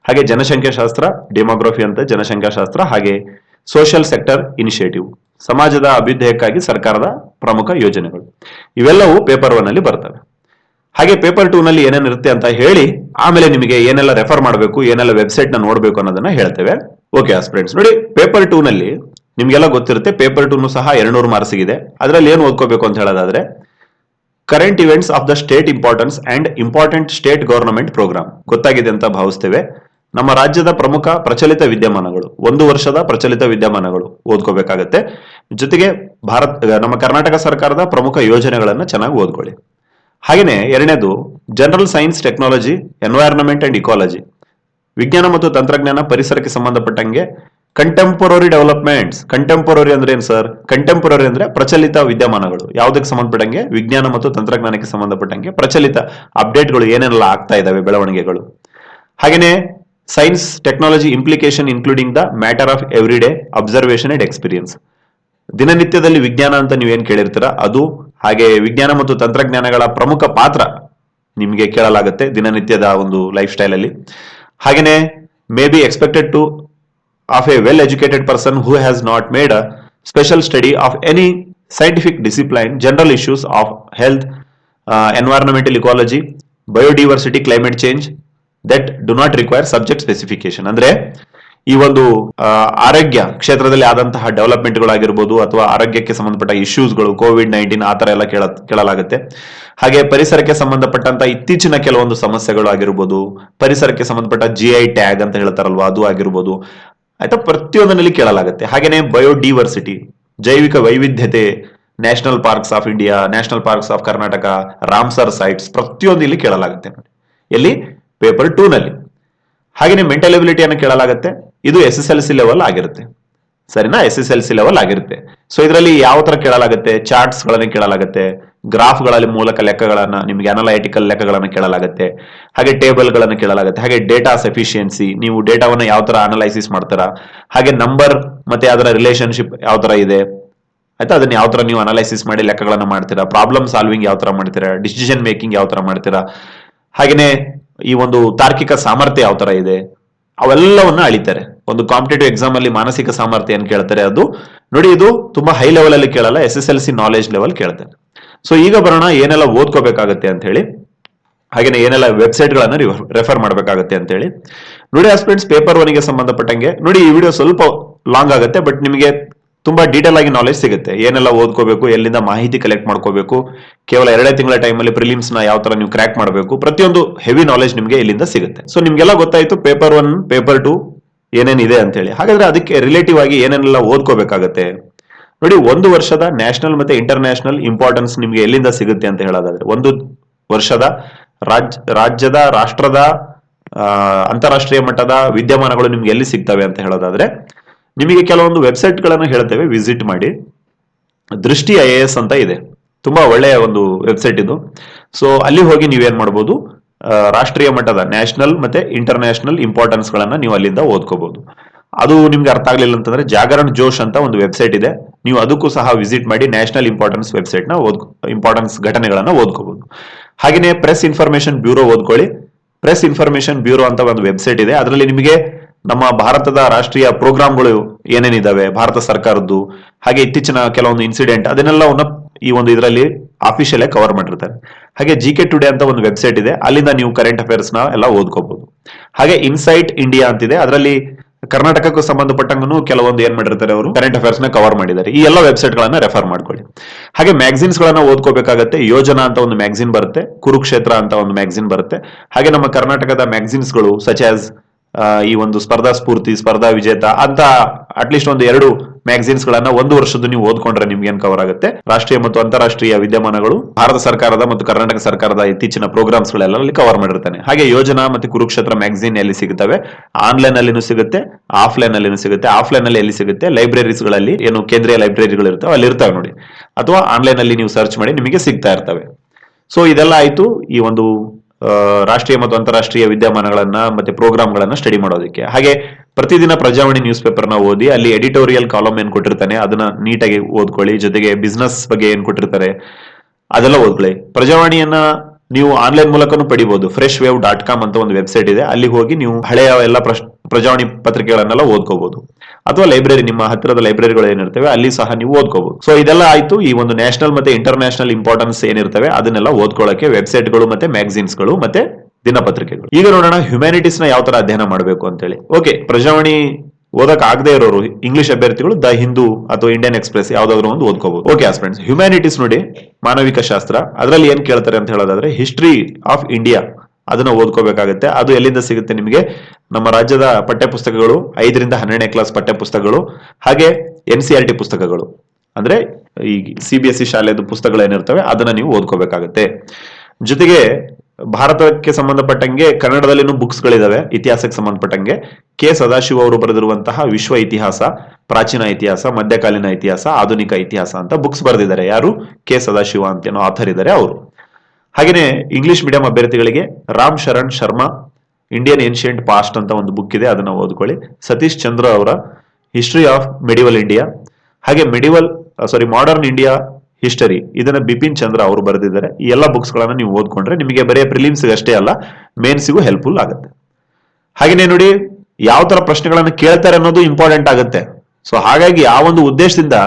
ಹಾಗೆ ಜನಸಂಖ್ಯಾಶಾಸ್ತ್ರ, ಡೆಮೋಗ್ರಫಿ ಅಂತ ಜನಸಂಖ್ಯಾಶಾಸ್ತ್ರ, ಹಾಗೆ ಸೋಷಿಯಲ್ ಸೆಕ್ಟರ್ ಇನಿಷಿಯೇಟಿವ್ ಸಮಾಜದ ಅಭ್ಯುದಯಕ್ಕಾಗಿ ಸರ್ಕಾರದ ಪ್ರಮುಖ ಯೋಜನೆಗಳು. ಇವೆಲ್ಲವೂ ಪೇಪರ್ ಒನ್ ಅಲ್ಲಿ ಬರ್ತವೆ. ಹಾಗೆ ಪೇಪರ್ ಟೂ ನಲ್ಲಿ ಏನೇನು ಇರುತ್ತೆ ಅಂತ ಹೇಳಿ, ಆಮೇಲೆ ನಿಮಗೆ ಏನೆಲ್ಲ ರೆಫರ್ ಮಾಡಬೇಕು, ಏನೆಲ್ಲ ವೆಬ್ಸೈಟ್ನ ನೋಡಬೇಕು ಅನ್ನೋದನ್ನ ಹೇಳ್ತೇವೆ. ಓಕೆ ಫ್ರೆಂಡ್ಸ್ ನೋಡಿ ಪೇಪರ್ ಟೂ ನಲ್ಲಿ ನಿಮ್ಗೆಲ್ಲ ಗೊತ್ತಿರುತ್ತೆ ಪೇಪರ್ ಟೂನು ಸಹ ಎರಡ್ನೂರು ಮಾರ್ಕ್ಸ್ ಇದೆ ಅದರಲ್ಲಿ ಏನು ಓದ್ಕೋಬೇಕು ಅಂತ ಹೇಳೋದಾದ್ರೆ current events of the state importance and important state government program ಗೊತ್ತಾಗಿದೆ ಅಂತ ಭಾವಿಸ್ತೇವೆ. ನಮ್ಮ ರಾಜ್ಯದ ಪ್ರಮುಖ ಪ್ರಚಲಿತ ವಿದ್ಯಮಾನಗಳು, ಒಂದು ವರ್ಷದ ಪ್ರಚಲಿತ ವಿದ್ಯಮಾನಗಳು ಓದ್ಕೋಬೇಕಾಗತ್ತೆ. ಜೊತೆಗೆ ಭಾರತ ನಮ್ಮ ಕರ್ನಾಟಕ ಸರ್ಕಾರದ ಪ್ರಮುಖ ಯೋಜನೆಗಳನ್ನು ಚೆನ್ನಾಗಿ ಓದ್ಕೊಳ್ಳಿ. ಹಾಗೆಯೇ ಎರಡನೇದು general science technology environment and ecology ವಿಜ್ಞಾನ ಮತ್ತು ತಂತ್ರಜ್ಞಾನ ಪರಿಸರಕ್ಕೆ ಸಂಬಂಧಪಟ್ಟಂಗೆ ಕಂಟೆಂಪೊರರಿ ಡೆವಲಪ್ಮೆಂಟ್ಸ್ ಕಂಟೆಂಪೊರರಿ ಅಂದ್ರೆ ಏನು ಸರ್ ಕಂಟೆಂಪೊರರಿ ಅಂದ್ರೆ ಪ್ರಚಲಿತ ವಿದ್ಯಮಾನಗಳು. ಯಾವುದಕ್ಕೆ ಸಂಬಂಧಪಟ್ಟಂಗೆ? ವಿಜ್ಞಾನ ಮತ್ತು ತಂತ್ರಜ್ಞಾನಕ್ಕೆ ಸಂಬಂಧಪಟ್ಟಂಗೆ ಪ್ರಚಲಿತ ಅಪ್ಡೇಟ್ಗಳು ಏನೆಲ್ಲ ಆಗ್ತಾ ಇದಾವೆ ಬೆಳವಣಿಗೆಗಳು. ಹಾಗೇನೆ science technology implication including the matter of every day observation and experience ದಿನನಿತ್ಯದಲ್ಲಿ ವಿಜ್ಞಾನ ಅಂತ ನೀವೇನು ಕೇಳಿರ್ತೀರ? ಅದು ಹಾಗೆ ವಿಜ್ಞಾನ ಮತ್ತು ತಂತ್ರಜ್ಞಾನಗಳ ಪ್ರಮುಖ ಪಾತ್ರ ನಿಮಗೆ ಕೇಳಲಾಗುತ್ತೆ ದಿನನಿತ್ಯದ ಒಂದು ಲೈಫ್ ಸ್ಟೈಲ್ ಅಲ್ಲಿ. ಹಾಗೇನೆ may be expected to of a well educated person who has not made a special study of any scientific discipline general issues of health environmental ecology biodiversity climate change that do not require subject specification ಅಂದ್ರೆ, ಈ ಒಂದು ಆರೋಗ್ಯ ಕ್ಷೇತ್ರದಲ್ಲಿ ಆದಂತಹ ಡೆವಲಪ್ಮೆಂಟ್ಗಳಾಗಿರ್ಬೋದು ಅಥವಾ ಆರೋಗ್ಯಕ್ಕೆ ಸಂಬಂಧಪಟ್ಟ ಇಶ್ಯೂಸ್ಗಳು Covid nineteen ಆ ತರ ಎಲ್ಲ ಕೇಳ, ಕೇಳಲಾಗುತ್ತೆ. ಹಾಗೆ ಪರಿಸರಕ್ಕೆ ಸಂಬಂಧಪಟ್ಟಂತ ಇತ್ತೀಚಿನ ಕೆಲವೊಂದು ಸಮಸ್ಯೆಗಳು ಆಗಿರ್ಬೋದು, ಪರಿಸರಕ್ಕೆ ಸಂಬಂಧಪಟ್ಟ ಜಿ ಐ ಟ್ಯಾಗ್ ಅಂತ ಹೇಳ್ತಾರಲ್ವಾ, ಅದು ಆಗಿರ್ಬೋದು ಆಯ್ತಾ? ಪ್ರತಿಯೊಂದರಲ್ಲಿ ಕೇಳಲಾಗುತ್ತೆ. ಹಾಗೇನೆ ಬಯೋಡಿವರ್ಸಿಟಿ, ಜೈವಿಕ ವೈವಿಧ್ಯತೆ, national parks of India, national parks of Karnataka, Ramsar sites ಪ್ರತಿಯೊಂದು ಇಲ್ಲಿ ಕೇಳಲಾಗುತ್ತೆ ನೋಡಿ. ಎಲ್ಲಿ? ಪೇಪರ್ ಟೂ ನಲ್ಲಿ ಹಾಗೆಯೇ ಮೆಂಟಲ್ ಎಬಿಲಿಟಿಯನ್ನು ಕೇಳಲಾಗುತ್ತೆ. ಇದು S S L C level ಆಗಿರುತ್ತೆ. ಸರಿನಾ? S S L C level ಆಗಿರುತ್ತೆ. ಸೊ ಇದರಲ್ಲಿ ಯಾವ ತರ ಕೇಳಲಾಗುತ್ತೆ? ಚಾರ್ಟ್ಸ್ ಗಳನ್ನ ಕೇಳಲಾಗುತ್ತೆ. ಗ್ರಾಫ್ಗಳಲ್ಲಿ ಮೂಲಕ ಲೆಕ್ಕಗಳನ್ನ, ನಿಮಗೆ ಅನಲೈಟಿಕಲ್ ಲೆಕ್ಕಗಳನ್ನು ಕೇಳಲಾಗುತ್ತೆ. ಹಾಗೆ ಟೇಬಲ್ ಗಳನ್ನ ಕೇಳಲಾಗುತ್ತೆ. ಹಾಗೆ ಡೇಟಾ ಸಫಿಷಿಯನ್ಸಿ, ನೀವು ಡೇಟಾವನ್ನ ಯಾವ ತರ ಅನಲೈಸಿಸ್ ಮಾಡ್ತೀರಾ, ಹಾಗೆ ನಂಬರ್ ಮತ್ತೆ ಅದರ ರಿಲೇಶನ್ಶಿಪ್ ಯಾವ ತರ ಇದೆ, ಆಯ್ತಾ? ಅದನ್ನ ಯಾವ ತರ ನೀವು ಅನಲೈಸಿಸ್ ಮಾಡಿ ಲೆಕ್ಕಗಳನ್ನ ಮಾಡ್ತೀರಾ ಪ್ರಾಬ್ಲಮ್ ಸಾಲ್ವಿಂಗ್ ಯಾವ ತರ ಮಾಡ್ತೀರಾ ಡಿಸಿಷನ್ ಮೇಕಿಂಗ್ ಯಾವ ತರ ಮಾಡ್ತೀರಾ, ಹಾಗೇನೆ ಈ ಒಂದು ತಾರ್ಕಿಕ ಸಾಮರ್ಥ್ಯ ಯಾವ ತರ ಇದೆ, ಅವೆಲ್ಲವನ್ನ ಅಳಿತಾರೆ. ಒಂದು ಕಾಂಪಿಟೇಟಿವ್ ಎಕ್ಸಾಮ್ ಅಲ್ಲಿ ಮಾನಸಿಕ ಸಾಮರ್ಥ್ಯ ಏನ್ ಕೇಳ್ತಾರೆ ಅದು, ನೋಡಿ ಇದು ತುಂಬಾ ಹೈ ಲೆವೆಲ್ ಅಲ್ಲಿ ಕೇಳಲ್ಲ S S L C knowledge level ಕೇಳ್ತಾರೆ. ಸೊ ಈಗ ಬರೋಣ ಏನೆಲ್ಲ ಓದ್ಕೋಬೇಕಾಗತ್ತೆ ಅಂತ ಹೇಳಿ. ಹಾಗೇನೆ ಏನೆಲ್ಲ ವೆಬ್ಸೈಟ್ ಗಳನ್ನ ರೆಫರ್ ಮಾಡಬೇಕಾಗತ್ತೆ ಅಂತ ಹೇಳಿ. ನೋಡಿ ಆಸ್ಪಿರೆಂಟ್ಸ್ ಪೇಪರ್ ಒನ್ಗೆ ಸಂಬಂಧಪಟ್ಟಂಗೆ, ನೋಡಿ ಈ ವಿಡಿಯೋ ಸ್ವಲ್ಪ ಲಾಂಗ್ ಆಗುತ್ತೆ ಬಟ್ ನಿಮಗೆ ತುಂಬಾ ಡೀಟೇಲ್ ಆಗಿ ನಾಲೆಜ್ ಸಿಗುತ್ತೆ. ಏನೆಲ್ಲ ಓದ್ಕೋಬೇಕು, ಎಲ್ಲಿಂದ ಮಾಹಿತಿ ಕಲೆಕ್ಟ್ ಮಾಡ್ಕೋಬೇಕು, ಕೇವಲ ಎರಡೇ ತಿಂಗಳ ಟೈಮಲ್ಲಿ ಪ್ರಿಲಿಮ್ಸ್ನ ಯಾವ ತರ ನೀವು ಕ್ರ್ಯಾಕ್ ಮಾಡಬೇಕು, ಪ್ರತಿಯೊಂದು ಹೆವಿ ನಾಲೆಜ್ ನಿಮಗೆ ಇಲ್ಲಿಂದ ಸಿಗುತ್ತೆ. ಸೊ ನಿಮ್ಗೆಲ್ಲ ಗೊತ್ತಾಯ್ತು ಪೇಪರ್ ಒನ್ ಪೇಪರ್ ಟು ಏನೇನಿದೆ ಅಂತ ಹೇಳಿ. ಹಾಗಾದ್ರೆ ಅದಕ್ಕೆ ರಿಲೇಟಿವ್ ಆಗಿ ಏನೇನೆಲ್ಲ ಓದ್ಕೋಬೇಕಾಗತ್ತೆ? ನೋಡಿ, ಒಂದು ವರ್ಷದ ನ್ಯಾಷನಲ್ ಮತ್ತೆ ಇಂಟರ್ನ್ಯಾಷನಲ್ ಇಂಪಾರ್ಟೆನ್ಸ್ ನಿಮ್ಗೆ ಎಲ್ಲಿಂದ ಸಿಗುತ್ತೆ ಅಂತ ಹೇಳೋದಾದ್ರೆ, ಒಂದು ವರ್ಷದ ರಾಜ್, ರಾಜ್ಯದ, ರಾಷ್ಟ್ರದ ಅಂತಾರಾಷ್ಟ್ರೀಯ ಮಟ್ಟದ ವಿದ್ಯಮಾನಗಳು ನಿಮ್ಗೆ ಎಲ್ಲಿ ಸಿಗ್ತವೆ ಅಂತ ಹೇಳೋದಾದ್ರೆ, ನಿಮಗೆ ಕೆಲವೊಂದು ವೆಬ್ಸೈಟ್ಗಳನ್ನು ಹೇಳ್ತೇವೆ ವಿಸಿಟ್ ಮಾಡಿ. ದೃಷ್ಟಿ ಐ ಎಸ್ ಅಂತ ಇದೆ. ತುಂಬಾ ಒಳ್ಳೆಯ ಒಂದು ವೆಬ್ಸೈಟ್ ಇದು. ಸೊ ಅಲ್ಲಿ ಹೋಗಿ ನೀವೇನ್ ಮಾಡ್ಬೋದು? ರಾಷ್ಟ್ರೀಯ ಮಟ್ಟದ ನ್ಯಾಷನಲ್ ಮತ್ತೆ ಇಂಟರ್ನ್ಯಾಷನಲ್ ಇಂಪಾರ್ಟೆನ್ಸ್ ಗಳನ್ನ ನೀವು ಅಲ್ಲಿಂದ ಓದ್ಕೋಬಹುದು ಅದು ನಿಮ್ಗೆ ಅರ್ಥ ಆಗ್ಲಿಲ್ಲ ಅಂತಂದ್ರೆ, ಜಾಗರಣ್ ಜೋಶ್ ಅಂತ ಒಂದು ವೆಬ್ಸೈಟ್ ಇದೆ. ನೀವು ಅದಕ್ಕೂ ಸಹ ವಿಸಿಟ್ ಮಾಡಿ ನ್ಯಾಷನಲ್ ಇಂಪಾರ್ಟೆನ್ಸ್ ವೆಬ್ಸೈಟ್ನ ಓದ್ ಇಂಪಾರ್ಟೆನ್ಸ್ ಘಟನೆಗಳನ್ನ ಓದ್ಕೋಬಹುದು ಹಾಗೆಯೇ ಪ್ರೆಸ್ ಇನ್ಫಾರ್ಮೇಶನ್ ಬ್ಯೂರೋ ಓದ್ಕೊಳ್ಳಿ. ಪ್ರೆಸ್ ಇನ್ಫಾರ್ಮೇಶನ್ ಬ್ಯೂರೋ ಅಂತ ಒಂದು ವೆಬ್ಸೈಟ್ ಇದೆ. ಅದರಲ್ಲಿ ನಿಮಗೆ ನಮ್ಮ ಭಾರತದ ರಾಷ್ಟ್ರೀಯ ಪ್ರೋಗ್ರಾಮ್ಗಳು ಏನೇನಿದಾವೆ? ಭಾರತ ಸರ್ಕಾರದ್ದು, ಹಾಗೆ ಇತ್ತೀಚಿನ ಕೆಲವೊಂದು ಇನ್ಸಿಡೆಂಟ್ ಅದನ್ನೆಲ್ಲವನ್ನ ಈ ಒಂದು ಇದರಲ್ಲಿ ಆಫಿಷಿಯಲ್ ಕವರ್ ಮಾಡಿರ್ತಾರೆ. ಹಾಗೆ ಜಿ ಕೆ ಟುಡೇ ಅಂತ ಒಂದು ವೆಬ್ಸೈಟ್ ಇದೆ. ಅಲ್ಲಿಂದ ನೀವು ಕರೆಂಟ್ ಅಫೇರ್ಸ್ನ ಎಲ್ಲ ಓದ್ಕೋಬಹುದು ಹಾಗೆ ಇನ್ಸೈಟ್ ಇಂಡಿಯಾ ಅಂತಿದೆ. ಅದರಲ್ಲಿ ಕರ್ನಾಟಕಕ್ಕೂ ಸಂಬಂಧಪಟ್ಟಂಗೂ ಕೆಲವೊಂದು ಏನ್ ಮಾಡಿರ್ತಾರೆ ಅವರು? ಕರೆಂಟ್ ಅಫೇರ್ಸ್ನ ಕವರ್ ಮಾಡಿದ್ದಾರೆ. ಈ ಎಲ್ಲ ವೆಬ್ಸೈಟ್ ಗಳನ್ನ ರೆಫರ್ ಮಾಡ್ಕೊಳ್ಳಿ. ಹಾಗೆ ಮ್ಯಾಗ್ಝಿನ್ಸ್ ಗಳನ್ನ ಓದ್ಕೋಬೇಕಾಗತ್ತೆ. ಯೋಜನಾ ಅಂತ ಒಂದು ಮ್ಯಾಗ್ಝಿನ್ ಬರುತ್ತೆ. ಕುರುಕ್ಷೇತ್ರ ಅಂತ ಒಂದು ಮ್ಯಾಗ್ಝಿನ್ ಬರುತ್ತೆ. ಹಾಗೆ ನಮ್ಮ ಕರ್ನಾಟಕದ ಮ್ಯಾಗ್ಝಿನ್ಸ್ಗಳು ಸಚ್ ಆಸ್ ಈ ಒಂದು ಸ್ಪರ್ಧಾ ಸ್ಫೂರ್ತಿ, ಸ್ಪರ್ಧಾ ವಿಜೇತ ಅಂತ ಅಟ್ಲೀಸ್ಟ್ ಒಂದು ಎರಡು ಮ್ಯಾಗಝಿನ್ಸ್ ಗಳನ್ನ ಒಂದು ವರ್ಷದ್ದು ನೀವು ಓದ್ಕೊಂಡ್ರೆ ನಿಮ್ಗೆ ಏನ್ ಕವರ್ ಆಗುತ್ತೆ. ರಾಷ್ಟ್ರೀಯ ಮತ್ತು ಅಂತಾರಾಷ್ಟ್ರೀಯ ವಿದ್ಯಮಾನಗಳು ಭಾರತ ಸರ್ಕಾರದ ಮತ್ತು ಕರ್ನಾಟಕ ಸರ್ಕಾರದ ಇತ್ತೀಚಿನ ಪ್ರೋಗ್ರಾಮ್ಸ್ ಗಳೆಲ್ಲ ಅಲ್ಲಿ ಕವರ್ ಮಾಡಿರ್ತಾನೆ. ಹಾಗೆ ಯೋಜನಾ ಮತ್ತು ಕುರುಕ್ಷೇತ್ರ ಮ್ಯಾಗಝಿನ್ ಎಲ್ಲಿ ಸಿಗುತ್ತವೆ? ಆನ್ಲೈನ್ ಅಲ್ಲಿನೂ ಸಿಗುತ್ತೆ ಆಫ್ಲೈನ್ ಅಲ್ಲಿನೂ ಸಿಗುತ್ತೆ. ಆಫ್ಲೈನ್ ಅಲ್ಲಿ ಎಲ್ಲಿ ಸಿಗುತ್ತೆ? ಲೈಬ್ರರೀಸ್ಗಳಲ್ಲಿ ಏನು ಕೇಂದ್ರೀಯ ಲೈಬ್ರರಿಗಳು ಇರ್ತವೆ, ಅಲ್ಲಿ ಇರ್ತವೆ ನೋಡಿ. ಅಥವಾ ಆನ್ಲೈನ್ ಅಲ್ಲಿ ನೀವು ಸರ್ಚ್ ಮಾಡಿ ನಿಮಗೆ ಸಿಗ್ತಾ ಇರ್ತವೆ. ಸೊ ಇದೆಲ್ಲ ಆಯ್ತು ಈ ಒಂದು ರಾಷ್ಟ್ರೀಯ ಮತ್ತು ಅಂತಾರಾಷ್ಟ್ರೀಯ ವಿದ್ಯಮಾನಗಳನ್ನ ಮತ್ತೆ ಪ್ರೋಗ್ರಾಮ್ಗಳನ್ನ ಸ್ಟಡಿ ಮಾಡೋದಕ್ಕೆ. ಹಾಗೆ ಪ್ರತಿದಿನ ಪ್ರಜಾವಾಣಿ ನ್ಯೂಸ್ ಪೇಪರ್ನ ಓದಿ ಅಲ್ಲಿ ಎಡಿಟೋರಿಯಲ್ ಕಾಲಮ್ ಏನ್ ಕೊಟ್ಟಿರ್ತಾನೆ ಅದನ್ನ ನೀಟಾಗಿ ಓದ್ಕೊಳ್ಳಿ, ಜೊತೆಗೆ ಬಿಸ್ನೆಸ್ ಬಗ್ಗೆ ಏನ್ ಕೊಟ್ಟಿರ್ತಾರೆ ಅದೆಲ್ಲ ಓದ್ಕೊಳ್ಳಿ. ಪ್ರಜಾವಾಣಿಯನ್ನ ನೀವು ಆನ್ಲೈನ್ ಮೂಲಕನೂ ಪಡಿಬಹುದು ಫ್ರೆಶ್ ವೇವ್ ಡಾಟ್ ಕಾಮ್ ಅಂತ ಒಂದು ವೆಬ್ಸೈಟ್ ಇದೆ, ಅಲ್ಲಿ ಹೋಗಿ ನೀವು ಹಳೆಯ ಎಲ್ಲ ಪ್ರಜಾವಾಣಿ ಪತ್ರಿಕೆಗಳನ್ನೆಲ್ಲ ಓದ್ಕೋಬಹುದು ಅಥವಾ ಲೈಬ್ರರಿ, ನಿಮ್ಮ ಹತ್ತಿರದ ಲೈಬ್ರರಿಗಳು ಏನಿರ್ತವೆ, ಅಲ್ಲಿ ಸಹ ನೀವು ಓದ್ಕೋಬಹುದು ಸೊ ಇದೆಲ್ಲ ಆಯ್ತು. ಈ ಒಂದು ನ್ಯಾಷನಲ್ ಮತ್ತೆ ಇಂಟರ್ನ್ಯಾಷನಲ್ ಇಂಪಾರ್ಟೆನ್ಸ್ ಏನಿರ್ತವೆ, ಅದನ್ನೆಲ್ಲ ಓದ್ಕೊಳ್ಳೋಕೆ ವೆಬ್ಸೈಟ್ಗಳು ಮತ್ತೆ ಮ್ಯಾಗಝಿನ್ಸ್ಗಳು ಮತ್ತೆ ದಿನಪತ್ರಿಕೆಗಳು. ಈಗ ನೋಡೋಣ ಹ್ಯುಮ್ಯಾನಿಟೀಸ್ನ ಯಾವ ತರ ಅಧ್ಯಯನ ಮಾಡಬೇಕು ಅಂತ ಹೇಳಿ ಓಕೆ ಪ್ರಜಾವಾಣಿ ಓದಕ್ ಆಗದೆ ಇರೋರು ಇಂಗ್ಲಿಷ್ ಅಭ್ಯರ್ಥಿಗಳು, ದ ಹಿಂದೂ ಅಥವಾ ಇಂಡಿಯನ್ ಎಕ್ಸ್ಪ್ರೆಸ್ ಯಾವ್ದಾದ್ರು ಒಂದು ಓದ್ಕೋಬಹುದು ಓಕೆ ಫ್ರೆಂಡ್ಸ್ ಹ್ಯುಮ್ಯಾನಿಟೀಸ್ ನೋಡಿ, ಮಾನವಿಕ ಶಾಸ್ತ್ರ, ಅದರಲ್ಲಿ ಏನ್ ಕೇಳ್ತಾರೆ ಅಂತ ಹೇಳೋದಾದ್ರೆ ಹಿಸ್ಟ್ರಿ ಆಫ್ ಇಂಡಿಯಾ ಅದನ್ನ ಓದ್ಕೋಬೇಕಾಗುತ್ತೆ. ಅದು ಎಲ್ಲಿಂದ ಸಿಗುತ್ತೆ ನಿಮಗೆ? ನಮ್ಮ ರಾಜ್ಯದ ಪಠ್ಯಪುಸ್ತಕಗಳು, ಐದರಿಂದ ಹನ್ನೆರಡನೇ ಕ್ಲಾಸ್ ಪಠ್ಯಪುಸ್ತಕಗಳು, ಹಾಗೆ ಎನ್ ಸಿ ಆರ್ ಟಿ ಪುಸ್ತಕಗಳು. ಅಂದ್ರೆ ಈ ಸಿ ಬಿ ಎಸ್ ಸಿ ಶಾಲೆದು ಪುಸ್ತಕಗಳು ಏನಿರ್ತವೆ, ಅದನ್ನ ನೀವು ಓದ್ಕೋಬೇಕಾಗತ್ತೆ. ಜೊತೆಗೆ ಭಾರತಕ್ಕೆ ಸಂಬಂಧಪಟ್ಟಂಗೆ ಕನ್ನಡದಲ್ಲಿನೂ ಬುಕ್ಸ್ಗಳಿದಾವೆ, ಇತಿಹಾಸಕ್ಕೆ ಸಂಬಂಧಪಟ್ಟಂಗೆ. ಕೆ ಸದಾಶಿವ ಅವರು ಬರೆದಿರುವಂತಹ ವಿಶ್ವ ಇತಿಹಾಸ, ಪ್ರಾಚೀನ ಇತಿಹಾಸ, ಮಧ್ಯಕಾಲೀನ ಇತಿಹಾಸ, ಆಧುನಿಕ ಇತಿಹಾಸ ಅಂತ ಬುಕ್ಸ್ ಬರೆದಿದ್ದಾರೆ. ಯಾರು? ಕೆ ಸದಾಶಿವ ಅಂತ ಏನೋ ಆಥರ್ ಇದ್ದಾರೆ ಅವರು. ಹಾಗೇನೆ ಇಂಗ್ಲಿಷ್ ಮೀಡಿಯಂ ಅಭ್ಯರ್ಥಿಗಳಿಗೆ Ram Sharan Sharma Indian ancient past ಅಂತ ಒಂದು ಬುಕ್ ಇದೆ, ಅದನ್ನು ಓದ್ಕೊಳ್ಳಿ. ಸತೀಶ್ ಚಂದ್ರ ಅವರ ಹಿಸ್ಟ್ರಿ ಆಫ್ ಮೆಡಿವಲ್ ಇಂಡಿಯಾ ಹಾಗೆ medieval sorry modern India history ಇದನ್ನ ಬಿಪಿನ್ ಚಂದ್ರ ಅವರು ಬರೆದಿದ್ದಾರೆ. ಈ ಎಲ್ಲ ಬುಕ್ಸ್ಗಳನ್ನು ನೀವು ಓದ್ಕೊಂಡ್ರೆ ನಿಮಗೆ ಬರೀ ಪ್ರಿಲಿಮ್ಸ್ ಅಷ್ಟೇ ಅಲ್ಲ ಮೇನ್ಸಿಗೂ ಹೆಲ್ಪ್ಫುಲ್ ಆಗುತ್ತೆ. ಹಾಗೆಯೇ ನೋಡಿ ಯಾವ ತರ ಪ್ರಶ್ನೆಗಳನ್ನು ಕೇಳ್ತಾರೆ ಅನ್ನೋದು ಇಂಪಾರ್ಟೆಂಟ್ ಆಗುತ್ತೆ. ಸೊ ಹಾಗಾಗಿ ಆ ಒಂದು ಉದ್ದೇಶದಿಂದ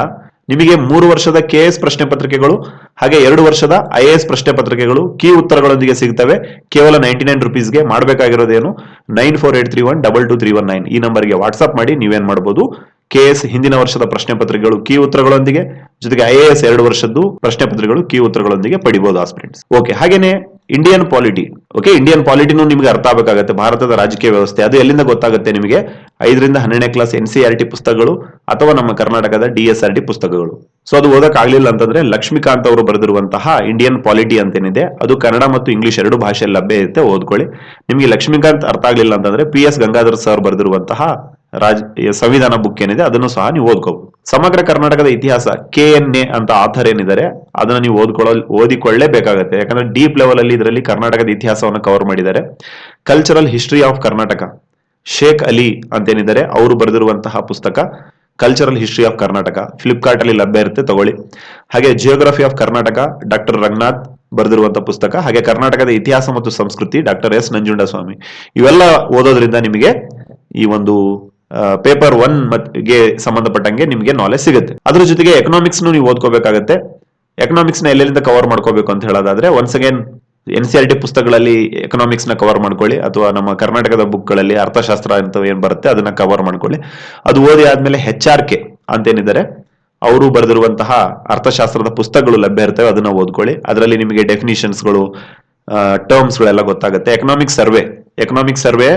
ನಿಮಗೆ ಮೂರು ವರ್ಷದ ಕೆ ಎಸ್ ಪ್ರಶ್ನೆ ಪತ್ರಿಕೆಗಳು ಹಾಗೆ ಎರಡು ವರ್ಷದ ಐ ಎಸ್ ಪ್ರಶ್ನೆ ಪತ್ರಿಕೆಗಳು ಕೀ ಉತ್ತರಗಳೊಂದಿಗೆ ಸಿಗ್ತವೆ. ಕೇವಲ ನೈಂಟಿ ನೈನ್ ರುಪೀಸ್ಗೆ ಮಾಡಬೇಕಾಗಿರೋದೇನು? Nine four eight three one double two three one nine ಈ ನಂಬರ್ಗೆ ವಾಟ್ಸ್ಆಪ್ ಮಾಡಿ ನೀವೇನ್ ಮಾಡಬಹುದು ಕೆ ಎಸ್ ಹಿಂದಿನ ವರ್ಷದ ಪ್ರಶ್ನೆ ಪತ್ರಿಕೆಗಳು ಕೀ ಉತ್ತರಗಳೊಂದಿಗೆ, ಜೊತೆಗೆ ಐ ಎ ಎಸ್ ಎರಡು ವರ್ಷದ್ದು ಪ್ರಶ್ನೆ ಪತ್ರಿಕೆಗಳು ಕೀ ಉತ್ತರಗಳೊಂದಿಗೆ ಪಡಿಬಹುದು ಆಸ್ಪಿರೆಂಟ್ಸ್ ಓಕೆ ಹಾಗೇನೆ ಇಂಡಿಯನ್ ಪಾಲಿಟಿ ಓಕೆ ಇಂಡಿಯನ್ ಪಾಲಿಟಿನೂ ನಿಮಗೆ ಅರ್ಥ ಆಗಬೇಕಾಗತ್ತೆ. ಭಾರತದ ರಾಜಕೀಯ ವ್ಯವಸ್ಥೆ, ಅದು ಎಲ್ಲಿಂದ ಗೊತ್ತಾಗುತ್ತೆ ನಿಮಗೆ? ಐದರಿಂದ ಹನ್ನೆರಡನೇ class N C R T ಪುಸ್ತಕಗಳು ಅಥವಾ ನಮ್ಮ ಕರ್ನಾಟಕದ ಡಿ ಎಸ್ ಆರ್ ಟಿ ಪುಸ್ತಕಗಳು. ಸೊ ಅದು ಓದಕ್ ಆಗ್ಲಿಲ್ಲ ಅಂತಂದ್ರೆ ಲಕ್ಷ್ಮೀಕಾಂತ್ ಅವರು ಬರೆದಿರುವಂತಹ ಇಂಡಿಯನ್ ಪಾಲಿಟಿ ಅಂತೇನಿದೆ, ಅದು ಕನ್ನಡ ಮತ್ತು ಇಂಗ್ಲಿಷ್ ಎರಡು ಭಾಷೆಯಲ್ಲಿ ಲಭ್ಯ ಇರುತ್ತೆ, ಓದ್ಕೊಳ್ಳಿ. ನಿಮಗೆ ಲಕ್ಷ್ಮೀಕಾಂತ್ ಅರ್ಥ ಆಗಲಿಲ್ಲ ಅಂತಂದ್ರೆ ಪಿ ಎಸ್ ಗಂಗಾಧರ್ ಸರ್ ಬರೆದಿರುವಂತಹ ರಾಜ್ ಸಂವಿಧಾನ ಬುಕ್ ಏನಿದೆ, ಅದನ್ನು ಸಹ ನೀವು ಓದ್ಕೋಬಹುದು ಸಮಗ್ರ ಕರ್ನಾಟಕದ ಇತಿಹಾಸ, ಕೆ ಎನ್ ಎ ಅಂತ ಆಥರ್ ಏನಿದ್ದಾರೆ, ಅದನ್ನ ನೀವು ಓದ್ಕೊಳ್ಳ, ಓದಿಕೊಳ್ಳೇಬೇಕಾಗತ್ತೆ. ಯಾಕಂದ್ರೆ ಡೀಪ್ ಲೆವೆಲ್ ಅಲ್ಲಿ ಇದರಲ್ಲಿ ಕರ್ನಾಟಕದ ಇತಿಹಾಸವನ್ನು ಕವರ್ ಮಾಡಿದ್ದಾರೆ. Cultural history of Karnataka Sheikh Ali ಅಂತೇನಿದ್ದಾರೆ, ಅವರು ಬರೆದಿರುವಂತಹ ಪುಸ್ತಕ cultural history of Karnataka Flipkart ಅಲ್ಲಿ ಲಭ್ಯ ಇರುತ್ತೆ, ತಗೊಳ್ಳಿ. ಹಾಗೆ geography of Karnataka doctor Ranganath ಬರೆದಿರುವಂತಹ ಪುಸ್ತಕ, ಹಾಗೆ ಕರ್ನಾಟಕದ ಇತಿಹಾಸ ಮತ್ತು ಸಂಸ್ಕೃತಿ ಡಾಕ್ಟರ್ ಎಸ್ ನಂಜುಂಡಸ್ವಾಮಿ. ಇವೆಲ್ಲ ಓದೋದ್ರಿಂದ ನಿಮಗೆ ಈ ಒಂದು ಪೇಪರ್ ಒನ್ಗೆ ಸಂಬಂಧಪಟ್ಟಂಗೆ ನಿಮಗೆ ನಾಲೆಜ್ ಸಿಗುತ್ತೆ. ಅದ್ರ ಜೊತೆಗೆ ಎಕನಾಮಿಕ್ಸ್ ನೀವು ಓದ್ಕೋಬೇಕಾಗತ್ತೆ. ಎಕನಾಮಿಕ್ಸ್ನ ಎಲ್ಲೆಲ್ಲಿಂದ ಕವರ್ ಮಾಡ್ಕೋಬೇಕು ಅಂತ ಹೇಳೋದಾದ್ರೆ once again N C R T ಪುಸ್ತಕಗಳಲ್ಲಿ ಎಕನಾಮಿಕ್ಸ್ನ ಕವರ್ ಮಾಡ್ಕೊಳ್ಳಿ, ಅಥವಾ ನಮ್ಮ ಕರ್ನಾಟಕದ ಬುಕ್ಗಳಲ್ಲಿ ಅರ್ಥಶಾಸ್ತ್ರ ಅಂತ ಏನ್ ಬರುತ್ತೆ, ಅದನ್ನ ಕವರ್ ಮಾಡ್ಕೊಳ್ಳಿ. ಅದು ಓದಿ ಆದ್ಮೇಲೆ ಹೆಚ್ ಆರ್ ಕೆ ಅಂತೇನಿದ್ದಾರೆ, ಅವರು ಬರೆದಿರುವಂತಹ ಅರ್ಥಶಾಸ್ತ್ರದ ಪುಸ್ತಕಗಳು ಲಭ್ಯ ಇರ್ತವೆ, ಅದನ್ನ ಓದ್ಕೊಳ್ಳಿ. ಅದರಲ್ಲಿ ನಿಮಗೆ ಡೆಫಿನಿಷನ್ಸ್ಗಳು ಟರ್ಮ್ಸ್ಗಳೆಲ್ಲ ಗೊತ್ತಾಗುತ್ತೆ. ಎಕನಾಮಿಕ್ ಸರ್ವೆ ಎಕನಾಮಿಕ್ ಸರ್ವೆ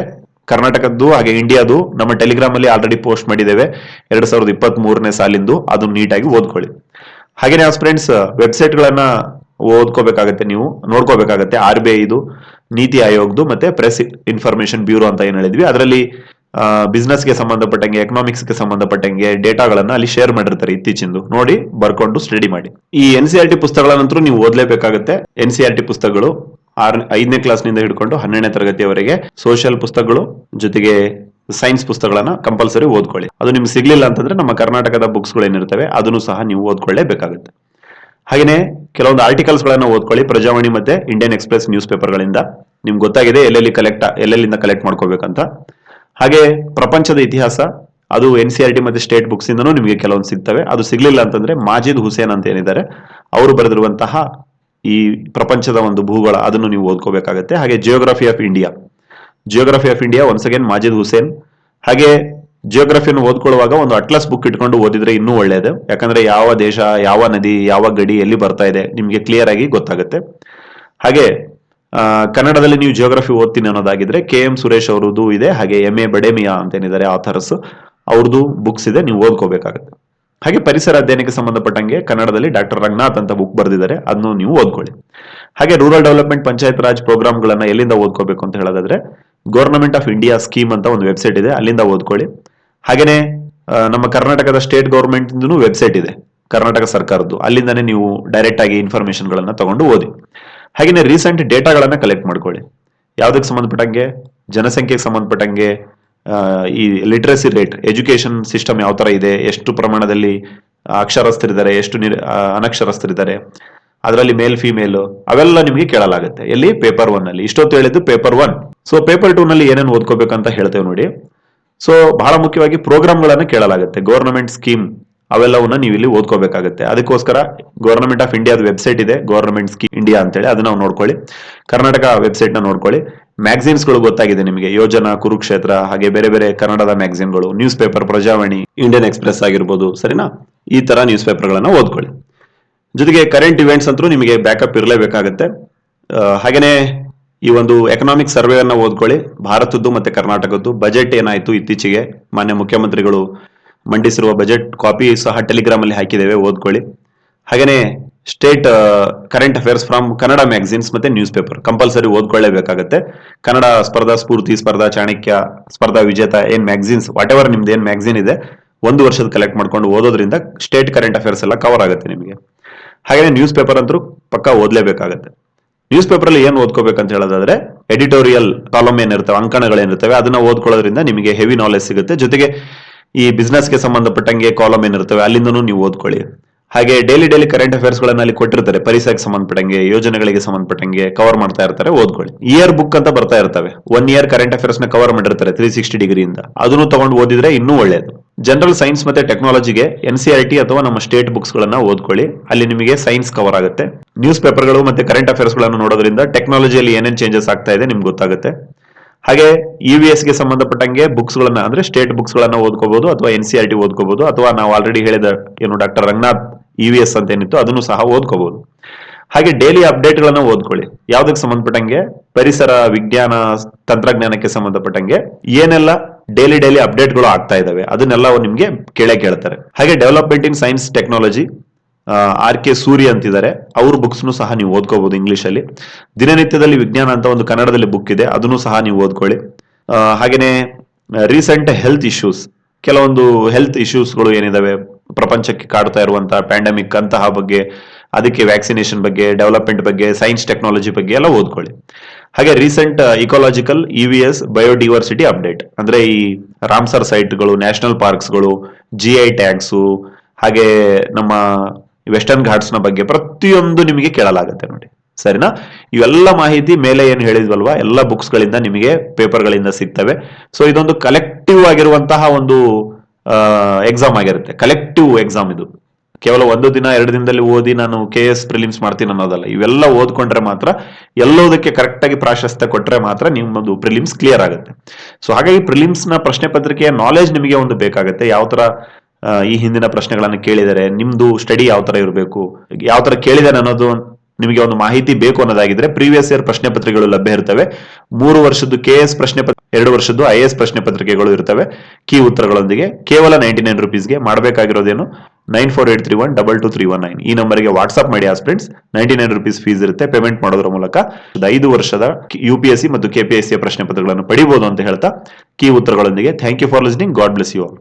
ಕರ್ನಾಟಕದ್ದು ಹಾಗೆ ಇಂಡಿಯಾದು ನಮ್ಮ ಟೆಲಿಗ್ರಾಮ್ ಅಲ್ಲಿ ಆಲ್ರೆಡಿ ಪೋಸ್ಟ್ ಮಾಡಿದ್ದೇವೆ. ಎರಡ್ ಸಾವಿರದ ಇಪ್ಪತ್ತ್ ಮೂರನೇ ಸಾಲಿಂದು ಅದನ್ನ ನೀಟಾಗಿ ಓದ್ಕೊಳ್ಳಿ. ಹಾಗೇನೆ ಫ್ರೆಂಡ್ಸ್ ವೆಬ್ಸೈಟ್ ಗಳನ್ನ ಓದ್ಕೋಬೇಕಾಗತ್ತೆ ನೀವು, ನೋಡ್ಕೋಬೇಕಾಗತ್ತೆ. ಆರ್ ಬಿ ಐದು ನೀತಿ ಆಯೋಗದು ಮತ್ತೆ ಪ್ರೆಸ್ ಇನ್ಫಾರ್ಮೇಶನ್ ಬ್ಯೂರೋ ಅಂತ ಏನ್ ಹೇಳಿದ್ವಿ. ಅದರಲ್ಲಿ ಬಿಸ್ನೆಸ್ಗೆ ಸಂಬಂಧಪಟ್ಟಂಗೆ ಎಕನಾಮಿಕ್ಸ್ಗೆ ಸಂಬಂಧಪಟ್ಟಂಗೆ ಡೇಟಾಗಳನ್ನ ಅಲ್ಲಿ ಶೇರ್ ಮಾಡಿರ್ತಾರೆ ಇತ್ತೀಚಿಂದು. ನೋಡಿ, ಬರ್ಕೊಂಡು ಸ್ಟಡಿ ಮಾಡಿ. ಈ ಎನ್ ಸಿ ಆರ್ ಟಿ ಪುಸ್ತಕಗಳನ್ನಂತರೂ ನೀವು ಓದ್ಲೇಬೇಕಾಗತ್ತೆ. ಎನ್ ಸಿ ಆರ್ ಟಿ ಪುಸ್ತಕಗಳು ಆರ್ ಐದನೇ ಕ್ಲಾಸ್ನಿಂದ ಹಿಡ್ಕೊಂಡು ಹನ್ನೆರಡನೇ ತರಗತಿಯವರೆಗೆ ಸೋಷಿಯಲ್ ಪುಸ್ತಕಗಳು ಜೊತೆಗೆ ಸೈನ್ಸ್ ಪುಸ್ತಕಗಳನ್ನ ಕಂಪಲ್ಸರಿ ಓದ್ಕೊಳ್ಳಿ. ಅದು ನಿಮ್ಗೆ ಸಿಗ್ಲಿಲ್ಲ ಅಂತಂದ್ರೆ ನಮ್ಮ ಕರ್ನಾಟಕದ ಬುಕ್ಸ್ ಏನಿರ್ತವೆ ಅದನ್ನು ಸಹ ನೀವು ಓದ್ಕೊಳ್ಳೇಬೇಕಾಗುತ್ತೆ. ಹಾಗೇನೆ ಕೆಲವೊಂದು ಆರ್ಟಿಕಲ್ಸ್ ಗಳನ್ನ ಓದ್ಕೊಳ್ಳಿ, ಪ್ರಜಾವಾಣಿ ಮತ್ತೆ ಇಂಡಿಯನ್ ಎಕ್ಸ್ಪ್ರೆಸ್ ನ್ಯೂಸ್ ಪೇಪರ್ ಗಳಿಂದ ನಿಮ್ಗೆ ಗೊತ್ತಾಗಿದೆ ಎಲ್ಲೆಲ್ಲಿ ಕಲೆಕ್ಟ್ ಎಲ್ಲೆಲ್ಲಿಂದ ಕಲೆಕ್ಟ್ ಮಾಡ್ಕೋಬೇಕಂತ. ಹಾಗೆ ಪ್ರಪಂಚದ ಇತಿಹಾಸ, ಅದು ಎನ್ ಸಿ ಆರ್ ಟಿ ಮತ್ತೆ ಸ್ಟೇಟ್ ಬುಕ್ಸ್ ಇಂದನೂ ನಿಮಗೆ ಕೆಲವೊಂದು ಸಿಗ್ತವೆ. ಅದು ಸಿಗ್ಲಿಲ್ಲ ಅಂತಂದ್ರೆ ಮಾಜಿದ್ ಹುಸೇನ್ ಅಂತ ಏನಿದ್ದಾರೆ, ಅವರು ಬರೆದಿರುವಂತಹ ಈ ಪ್ರಪಂಚದ ಒಂದು ಭೂಗೋಳ ಅದನ್ನು ನೀವು ಓದ್ಕೋಬೇಕಾಗತ್ತೆ. ಹಾಗೆ geography of India geography of India once again Majid Hussain ಹಾಗೆ ಜಿಯೋಗ್ರಫಿಯನ್ನು ಓದ್ಕೊಳ್ಳುವಾಗ ಒಂದು ಅಟ್ಲಸ್ ಬುಕ್ ಇಟ್ಕೊಂಡು ಓದಿದ್ರೆ ಇನ್ನೂ ಒಳ್ಳೆಯದು ಯಾಕಂದ್ರೆ ಯಾವ ದೇಶ, ಯಾವ ನದಿ, ಯಾವ ಗಡಿ ಎಲ್ಲಿ ಬರ್ತಾ ಇದೆ ನಿಮಗೆ ಕ್ಲಿಯರ್ ಆಗಿ ಗೊತ್ತಾಗುತ್ತೆ. ಹಾಗೆ ಕನ್ನಡದಲ್ಲಿ ನೀವು ಜಿಯೋಗ್ರಫಿ ಓದ್ತೀನಿ ಅನ್ನೋದಾಗಿದ್ರೆ ಕೆ ಎಂ ಸುರೇಶ್ ಅವರದ್ದು ಇದೆ. ಹಾಗೆ ಎಂ ಎ ಬಡೇಮಿಯಾ ಅಂತ ಏನಿದ್ದಾರೆ ಆಥರ್ಸ್ ಅವ್ರದ್ದು ಬುಕ್ಸ್ ಇದೆ. ನೀವು ಓದ್ಕೋಬೇಕಾಗುತ್ತೆ. ಹಾಗೆ ಪರಿಸರ ಅಧ್ಯಯನಕ್ಕೆ ಸಂಬಂಧಪಟ್ಟಂಗೆ ಕನ್ನಡದಲ್ಲಿ ಡಾಕ್ಟರ್ ರಂಗನಾಥ್ ಅಂತ ಬುಕ್ ಬರೆದಿದ್ದಾರೆ. ಅದನ್ನು ನೀವು ಓದ್ಕೊಳ್ಳಿ. ಹಾಗೆ ರೂರಲ್ ಡೆವಲಪ್ಮೆಂಟ್ ಪಂಚಾಯತ್ ರಾಜ್ ಪ್ರೋಗ್ರಾಮ್ಗಳನ್ನ ಎಲ್ಲಿಂದ ಓದ್ಕೋಬೇಕು ಅಂತ ಹೇಳೋದಾದ್ರೆ ಗವರ್ನಮೆಂಟ್ ಆಫ್ ಇಂಡಿಯಾ ಸ್ಕೀಮ್ ಅಂತ ಒಂದು ವೆಬ್ಸೈಟ್ ಇದೆ, ಅಲ್ಲಿಂದ ಓದ್ಕೊಳ್ಳಿ. ಹಾಗೇನೆ ನಮ್ಮ ಕರ್ನಾಟಕದ ಸ್ಟೇಟ್ ಗವರ್ಮೆಂಟ್ ವೆಬ್ಸೈಟ್ ಇದೆ, ಕರ್ನಾಟಕ ಸರ್ಕಾರದ್ದು. ಅಲ್ಲಿಂದಾನೇ ನೀವು ಡೈರೆಕ್ಟ್ ಆಗಿ ಇನ್ಫಾರ್ಮೇಶನ್ ಗಳನ್ನ ತಗೊಂಡು ಓದಿ. ಹಾಗೇನೆ ರೀಸೆಂಟ್ ಡೇಟಾಗಳನ್ನ ಕಲೆಕ್ಟ್ ಮಾಡ್ಕೊಳ್ಳಿ. ಯಾವುದಕ್ಕೆ ಸಂಬಂಧಪಟ್ಟಂಗೆ ಜನಸಂಖ್ಯೆಗೆ ಸಂಬಂಧಪಟ್ಟಂಗೆ ಈ ಲಿಟ್ರಸಿ ರೇಟ್ ಎಜುಕೇಶನ್ ಸಿಸ್ಟಮ್ ಯಾವ ತರ ಇದೆ, ಎಷ್ಟು ಪ್ರಮಾಣದಲ್ಲಿ ಅಕ್ಷರಸ್ಥರಿದ್ದಾರೆ, ಎಷ್ಟು ನಿರ್- ಅನಕ್ಷರಸ್ಥರಿದ್ದಾರೆ, ಅದರಲ್ಲಿ ಮೇಲ್ ಫಿಮೇಲ್ ಅವೆಲ್ಲ ನಿಮಗೆ ಕೇಳಲಾಗುತ್ತೆ. ಎಲ್ಲಿ? ಪೇಪರ್ ಒನ್ ಅಲ್ಲಿ. ಇಷ್ಟೊತ್ತು ಹೇಳಿದ್ದು paper one so paper two ನಲ್ಲಿ ಏನೇನು ಓದ್ಕೋಬೇಕಂತ ಹೇಳ್ತೇವೆ ನೋಡಿ. ಸೊ ಬಹಳ ಮುಖ್ಯವಾಗಿ ಪ್ರೋಗ್ರಾಮ್ಗಳನ್ನು ಕೇಳಲಾಗುತ್ತೆ. ಗವರ್ನಮೆಂಟ್ ಸ್ಕೀಮ್ ಅವೆಲ್ಲವನ್ನ ನೀವು ಇಲ್ಲಿ ಓದ್ಕೋಬೇಕಾಗುತ್ತೆ. ಅದಕ್ಕೋಸ್ಕರ ಗೌರ್ಮೆಂಟ್ ಆಫ್ ಇಂಡಿಯಾದ ವೆಬ್ಸೈಟ್ ಇದೆ. ಗವರ್ನಮೆಂಟ್ ಸ್ಕೀಮ್ ಇಂಡಿಯಾ ಅಂತೇಳಿ. ಅದನ್ನ ನೋಡ್ಕೊಳ್ಳಿ. ಕರ್ನಾಟಕ ವೆಬ್ಸೈಟ್ನ ನೋಡ್ಕೊಳ್ಳಿ. ಮ್ಯಾಗಝಿನ್ಸ್ಗಳು ಗೊತ್ತಾಗಿದೆ ನಿಮಗೆ. ಯೋಜನಾ ಕುರುಕ್ಷೇತ್ರ ಹಾಗೆ ಬೇರೆ ಬೇರೆ ಕನ್ನಡದ ಮ್ಯಾಗಝಿನ್ಗಳು news paper Prajavani Indian Express ಆಗಿರ್ಬೋದು ಸರಿನಾ? ಈ ತರ ನ್ಯೂಸ್ ಪೇಪರ್ ಗಳನ್ನ ಓದ್ಕೊಳ್ಳಿ. ಜೊತೆಗೆ ಕರೆಂಟ್ ಇವೆಂಟ್ಸ್ ಅಂತೂ ನಿಮಗೆ ಬ್ಯಾಕಪ್ ಇರಲೇಬೇಕಾಗುತ್ತೆ. ಆ, ಹಾಗೇನೆ ಈ ಒಂದು ಎಕನಾಮಿಕ್ ಸರ್ವೆಯನ್ನ ಓದ್ಕೊಳ್ಳಿ. ಭಾರತದ್ದು ಮತ್ತೆ ಕರ್ನಾಟಕದ್ದು. ಬಜೆಟ್ ಏನಾಯ್ತು ಇತ್ತೀಚೆಗೆ? ಮಾನ್ಯ ಮುಖ್ಯಮಂತ್ರಿಗಳು ಮಂಡಿಸಿರುವ ಬಜೆಟ್ ಕಾಪಿ ಸಹ ಟೆಲಿಗ್ರಾಮ್ ಅಲ್ಲಿ ಹಾಕಿದ್ದೇವೆ ಓದ್ಕೊಳ್ಳಿ. ಹಾಗೇನೆ state current affairs from Kannada magazines ಮತ್ತೆ ನ್ಯೂಸ್ ಪೇಪರ್ ಕಂಪಲ್ಸರಿ ಓದ್ಕೊಳ್ಳೇಬೇಕಾಗುತ್ತೆ. ಕನ್ನಡ ಸ್ಪರ್ಧಾ ಸ್ಫೂರ್ತಿ, ಸ್ಪರ್ಧಾ ಚಾಣಕ್ಯ, ಸ್ಪರ್ಧಾ ವಿಜೇತ ಏನ್ ಮ್ಯಾಗಝಿನ್ಸ್ ವಾಟ್ ಎವರ್ ನಿಮ್ದು ಏನ್ ಮ್ಯಾಗಝಿನ್ ಇದೆ, ಒಂದು ವರ್ಷದ ಕಲೆಕ್ಟ್ ಮಾಡ್ಕೊಂಡು ಓದೋದ್ರಿಂದ ಸ್ಟೇಟ್ ಕರೆಂಟ್ ಅಫೇರ್ಸ್ ಎಲ್ಲ ಕವರ್ ಆಗುತ್ತೆ ನಿಮಗೆ. ಹಾಗೆ ನ್ಯೂಸ್ ಪೇಪರ್ ಅಂತೂ ಪಕ್ಕ ಓದ್ಲೇಬೇಕಾಗತ್ತೆ. ನ್ಯೂಸ್ ಪೇಪರ್ ಅಲ್ಲಿ ಏನ್ ಓದ್ಕೋಬೇಕಂತ ಹೇಳೋದಾದ್ರೆ ಎಡಿಟೋರಿಯಲ್ ಕಾಲಮ್ ಏನಿರ್ತವೆ, ಅಂಕಣಗಳೇನಿರ್ತವೆ, ಅದನ್ನ ಓದ್ಕೊಳ್ಳೋದ್ರಿಂದ ನಿಮಗೆ ಹೆವಿ ನಾಲೆಜ್ ಸಿಗುತ್ತೆ. ಜೊತೆಗೆ ಈ ಬಿಸ್ನೆಸ್ಗೆ ಸಂಬಂಧಪಟ್ಟಂಗೆ ಕಾಲಮ್ ಏನಿರ್ತವೆ, ಅಲ್ಲಿಂದನೂ ನೀವು ಓದ್ಕೊಳ್ಳಿ. ಹಾಗೆ ಡೈಲಿ ಡೈಲಿ ಕರೆಂಟ್ ಅಫೇರ್ಸ್ ಗಳನ್ನ ಅಲ್ಲಿ ಕೊಟ್ಟಿರ್ತಾರೆ. ಪರಿಸರಕ್ಕೆ ಸಂಬಂಧಪಟ್ಟಂಗೆ, ಯೋಜನೆಗಳಿಗೆ ಸಂಬಂಧಪಟ್ಟಂಗೆ ಕವರ್ ಮಾಡ್ತಾ ಇರ್ತಾರೆ, ಓದ್ಕೊಳ್ಳಿ. ಇಯರ್ ಬುಕ್ ಅಂತ ಬರ್ತಾ ಇರ್ತವೆ. ಒನ್ ಇಯರ್ ಕರೆಂಟ್ ಅಫೇರ್ಸ್ನ ಕವರ್ ಮಾಡಿರ್ತಾರೆ ತ್ರೀ ಸಿಕ್ಸ್ಟಿ ಡಿಗ್ರಿಯಿಂದ ಅದನ್ನು ತಗೊಂಡು ಓದಿದ್ರೆ ಇನ್ನೂ ಒಳ್ಳೆಯದು ಜನರಲ್ ಸೈನ್ಸ್ ಮತ್ತೆ ಟೆಕ್ನಾಲಜಿಗೆ ಎನ್ ಸಿ ಆರ್ ಟಿ ಅಥವಾ ನಮ್ಮ ಸ್ಟೇಟ್ ಬುಕ್ಸ್ ಗಳನ್ನ ಓದ್ಕೊಳ್ಳಿ. ಅಲ್ಲಿ ನಿಮಗೆ ಸೈನ್ಸ್ ಕವರ್ ಆಗುತ್ತೆ. ನ್ಯೂಸ್ ಪೇಪರ್ಗಳು ಮತ್ತೆ ಕರೆಂಟ್ ಅಫೇರ್ಸ್ಗಳನ್ನು ನೋಡೋದ್ರಿಂದ ಟೆಕ್ನಾಲಜಿಯಲ್ಲಿ ಏನೇನು ಚೇಂಜಸ್ ಆಗ್ತಾ ಇದೆ ನಿಮ್ಗೆ ಗೊತ್ತಾಗುತ್ತೆ. ಹಾಗೆ ಯು ವಿ ಎಸ್ಗೆ ಸಂಬಂಧಪಟ್ಟಂಗೆ ಬುಕ್ಸ್ ಗಳನ್ನ ಅಂದ್ರೆ ಸ್ಟೇಟ್ ಬುಕ್ಸ್ ಗಳನ್ನ ಓದ್ಕೋಬಹುದು ಅಥವಾ ಎನ್ ಸಿ ಆರ್ ಟಿ ಓದ್ಕೋಬಹುದು ಅಥವಾ ನಾವು ಆಲ್ರೆಡಿ ಹೇಳಿದ ಏನು doctor Ranganath E V S ಅಂತ ಏನಿತ್ತು ಅದನ್ನು ಸಹ ಓದ್ಕೋಬಹುದು ಹಾಗೆ ಡೈಲಿ ಅಪ್ಡೇಟ್ಗಳನ್ನ ಓದ್ಕೊಳ್ಳಿ. ಯಾವ್ದಕ್ಕೆ ಸಂಬಂಧಪಟ್ಟಂಗೆ? ಪರಿಸರ, ವಿಜ್ಞಾನ, ತಂತ್ರಜ್ಞಾನಕ್ಕೆ ಸಂಬಂಧಪಟ್ಟಂಗೆ. ಏನೆಲ್ಲ ಡೈಲಿ ಡೈಲಿ ಅಪ್ಡೇಟ್ಗಳು ಆಗ್ತಾ ಇದಾವೆ, ಅದನ್ನೆಲ್ಲ ನಿಮ್ಗೆ ಕೇಳೇ ಕೇಳ್ತಾರೆ. ಹಾಗೆ development in science technology R K Surya ಅಂತಿದ್ದಾರೆ. ಅವ್ರ ಬುಕ್ಸ್ನು ಸಹ ನೀವು ಓದ್ಕೋಬಹುದು ಇಂಗ್ಲಿಷ್ ಅಲ್ಲಿ ದಿನನಿತ್ಯದಲ್ಲಿ ವಿಜ್ಞಾನ ಅಂತ ಒಂದು ಕನ್ನಡದಲ್ಲಿ ಬುಕ್ ಇದೆ, ಅದನ್ನು ಸಹ ನೀವು ಓದ್ಕೊಳ್ಳಿ. ಹಾಗೆಯೇ ರೀಸೆಂಟ್ ಹೆಲ್ತ್ ಇಶ್ಯೂಸ್ ಕೆಲವೊಂದು ಹೆಲ್ತ್ ಇಶ್ಯೂಸ್ಗಳು ಏನಿದಾವೆ? ಪ್ರಪಂಚಕ್ಕೆ ಕಾಡ್ತಾ ಇರುವಂತಹ ಪ್ಯಾಂಡಮಿಕ್ ಅಂತಹ ಬಗ್ಗೆ, ಅದಕ್ಕೆ ವ್ಯಾಕ್ಸಿನೇಷನ್ ಬಗ್ಗೆ ಡೆವಲಪ್ಮೆಂಟ್ ಬಗ್ಗೆ ಸೈನ್ಸ್ ಟೆಕ್ನಾಲಜಿ ಬಗ್ಗೆ ಎಲ್ಲ ಓದ್ಕೊಳ್ಳಿ. ಹಾಗೆ recent ecological E V S biodiversity update ಅಂದ್ರೆ ಈ ರಾಮ್ಸರ್ ಸೈಟ್ಗಳು ನ್ಯಾಷನಲ್ ಪಾರ್ಕ್ಸ್ಗಳು ಜಿ ಐ ಟ್ಯಾಗ್ಸು ಹಾಗೆ ನಮ್ಮ ವೆಸ್ಟರ್ನ್ ಘಾಟ್ಸ್ನ ಬಗ್ಗೆ ಪ್ರತಿಯೊಂದು ನಿಮಗೆ ಕೇಳಲಾಗುತ್ತೆ ನೋಡಿ. ಸರಿನಾ? ಇವೆಲ್ಲ ಮಾಹಿತಿ ಮೇಲೆ ಏನು ಹೇಳಿದ್ವಲ್ವಾ? ಎಲ್ಲ ಬುಕ್ಸ್ಗಳಿಂದ ನಿಮಗೆ ಪೇಪರ್ಗಳಿಂದ ಸಿಗ್ತವೆ. ಸೊ ಇದೊಂದು ಕಲೆಕ್ಟಿವ್ ಆಗಿರುವಂತಹ ಒಂದು ಎಕ್ಸಾಮ್ ಆಗಿರುತ್ತೆ. ಕಲೆಕ್ಟಿವ್ ಎಕ್ಸಾಮ್ ಇದು. ಕೇವಲ ಒಂದು ದಿನ, ಎರಡು ದಿನದಲ್ಲಿ ಓದಿ ನಾನು ಕೆ ಎಸ್ ಪ್ರಿಲಿಮ್ಸ್ ಮಾಡ್ತೀನಿ ಅನ್ನೋದಲ್ಲ. ಇವೆಲ್ಲ ಓದ್ಕೊಂಡ್ರೆ ಮಾತ್ರ ಎಲ್ಲೋದಕ್ಕೆ ಕರೆಕ್ಟ್ ಆಗಿ ಪ್ರಾಶಸ್ತ್ಯ ಕೊಟ್ಟರೆ ಮಾತ್ರ ನಿಮ್ಮದು ಪ್ರಿಲಿಮ್ಸ್ ಕ್ಲಿಯರ್ ಆಗುತ್ತೆ. ಸೊ ಹಾಗಾಗಿ ಪ್ರಿಲಿಮ್ಸ್ನ ಪ್ರಶ್ನೆ ಪತ್ರಿಕೆಯ ನಾಲೆಜ್ ನಿಮಗೆ ಒಂದು ಬೇಕಾಗುತ್ತೆ. ಯಾವ ತರ ಈ ಹಿಂದಿನ ಪ್ರಶ್ನೆಗಳನ್ನು ಕೇಳಿದರೆ, ನಿಮ್ದು ಸ್ಟಡಿ ಯಾವ ತರ ಇರಬೇಕು, ಯಾವ ತರ ಕೇಳಿದಾರೆ ಅನ್ನೋದು ನಿಮಗೆ ಒಂದು ಮಾಹಿತಿ ಬೇಕು ಅನ್ನೋದಾಗಿದ್ರೆ ಪ್ರೀವಿಯಸ್ ಇಯರ್ ಪ್ರಶ್ನೆ ಪತ್ರಿಕೆಗಳು ಲಭ್ಯ ಇರ್ತವೆ. ಮೂರು ವರ್ಷದ್ದು ಕೆ ಎಸ್ ಪ್ರಶ್ನೆ ಪತ್ರ ಎರಡು ವರ್ಷದ್ದು ಐ ಎಸ್ ಪ್ರಶ್ನೆ ಪತ್ರಿಕೆಗಳು ಇರ್ತವೆ. ಕೀ ಉತ್ತರಗಳೊಂದಿಗೆ ಕೇವಲ ನೈಂಟಿ ನೈನ್ ರುಪೀಸ್ಗೆ ಮಾಡಬೇಕಾಗಿರೋದೇನು? Nine four eight three one double two three one nine ಈ ನಂಬರ್ಗೆ ವಾಟ್ಸ್ಆಪ್ ಮಾಡಿ friends ninety nine rupees fees ಇರುತ್ತೆ ಪೇಮೆಂಟ್ ಮಾಡೋದ್ರ ಮೂಲಕ. ಐದು ವರ್ಷದ ಯು ಪಿ ಎಸ್ ಸಿ ಮತ್ತು ಕೆಪಿಎಸ್ಸಿ ಪ್ರಶ್ನೆ ಪತ್ರಗಳನ್ನು ಪಡಿಬಹುದು ಅಂತ ಹೇಳ್ತಾ. Key ಉತ್ತರಗಳೊಂದಿಗೆ. Thank you for listening God bless you all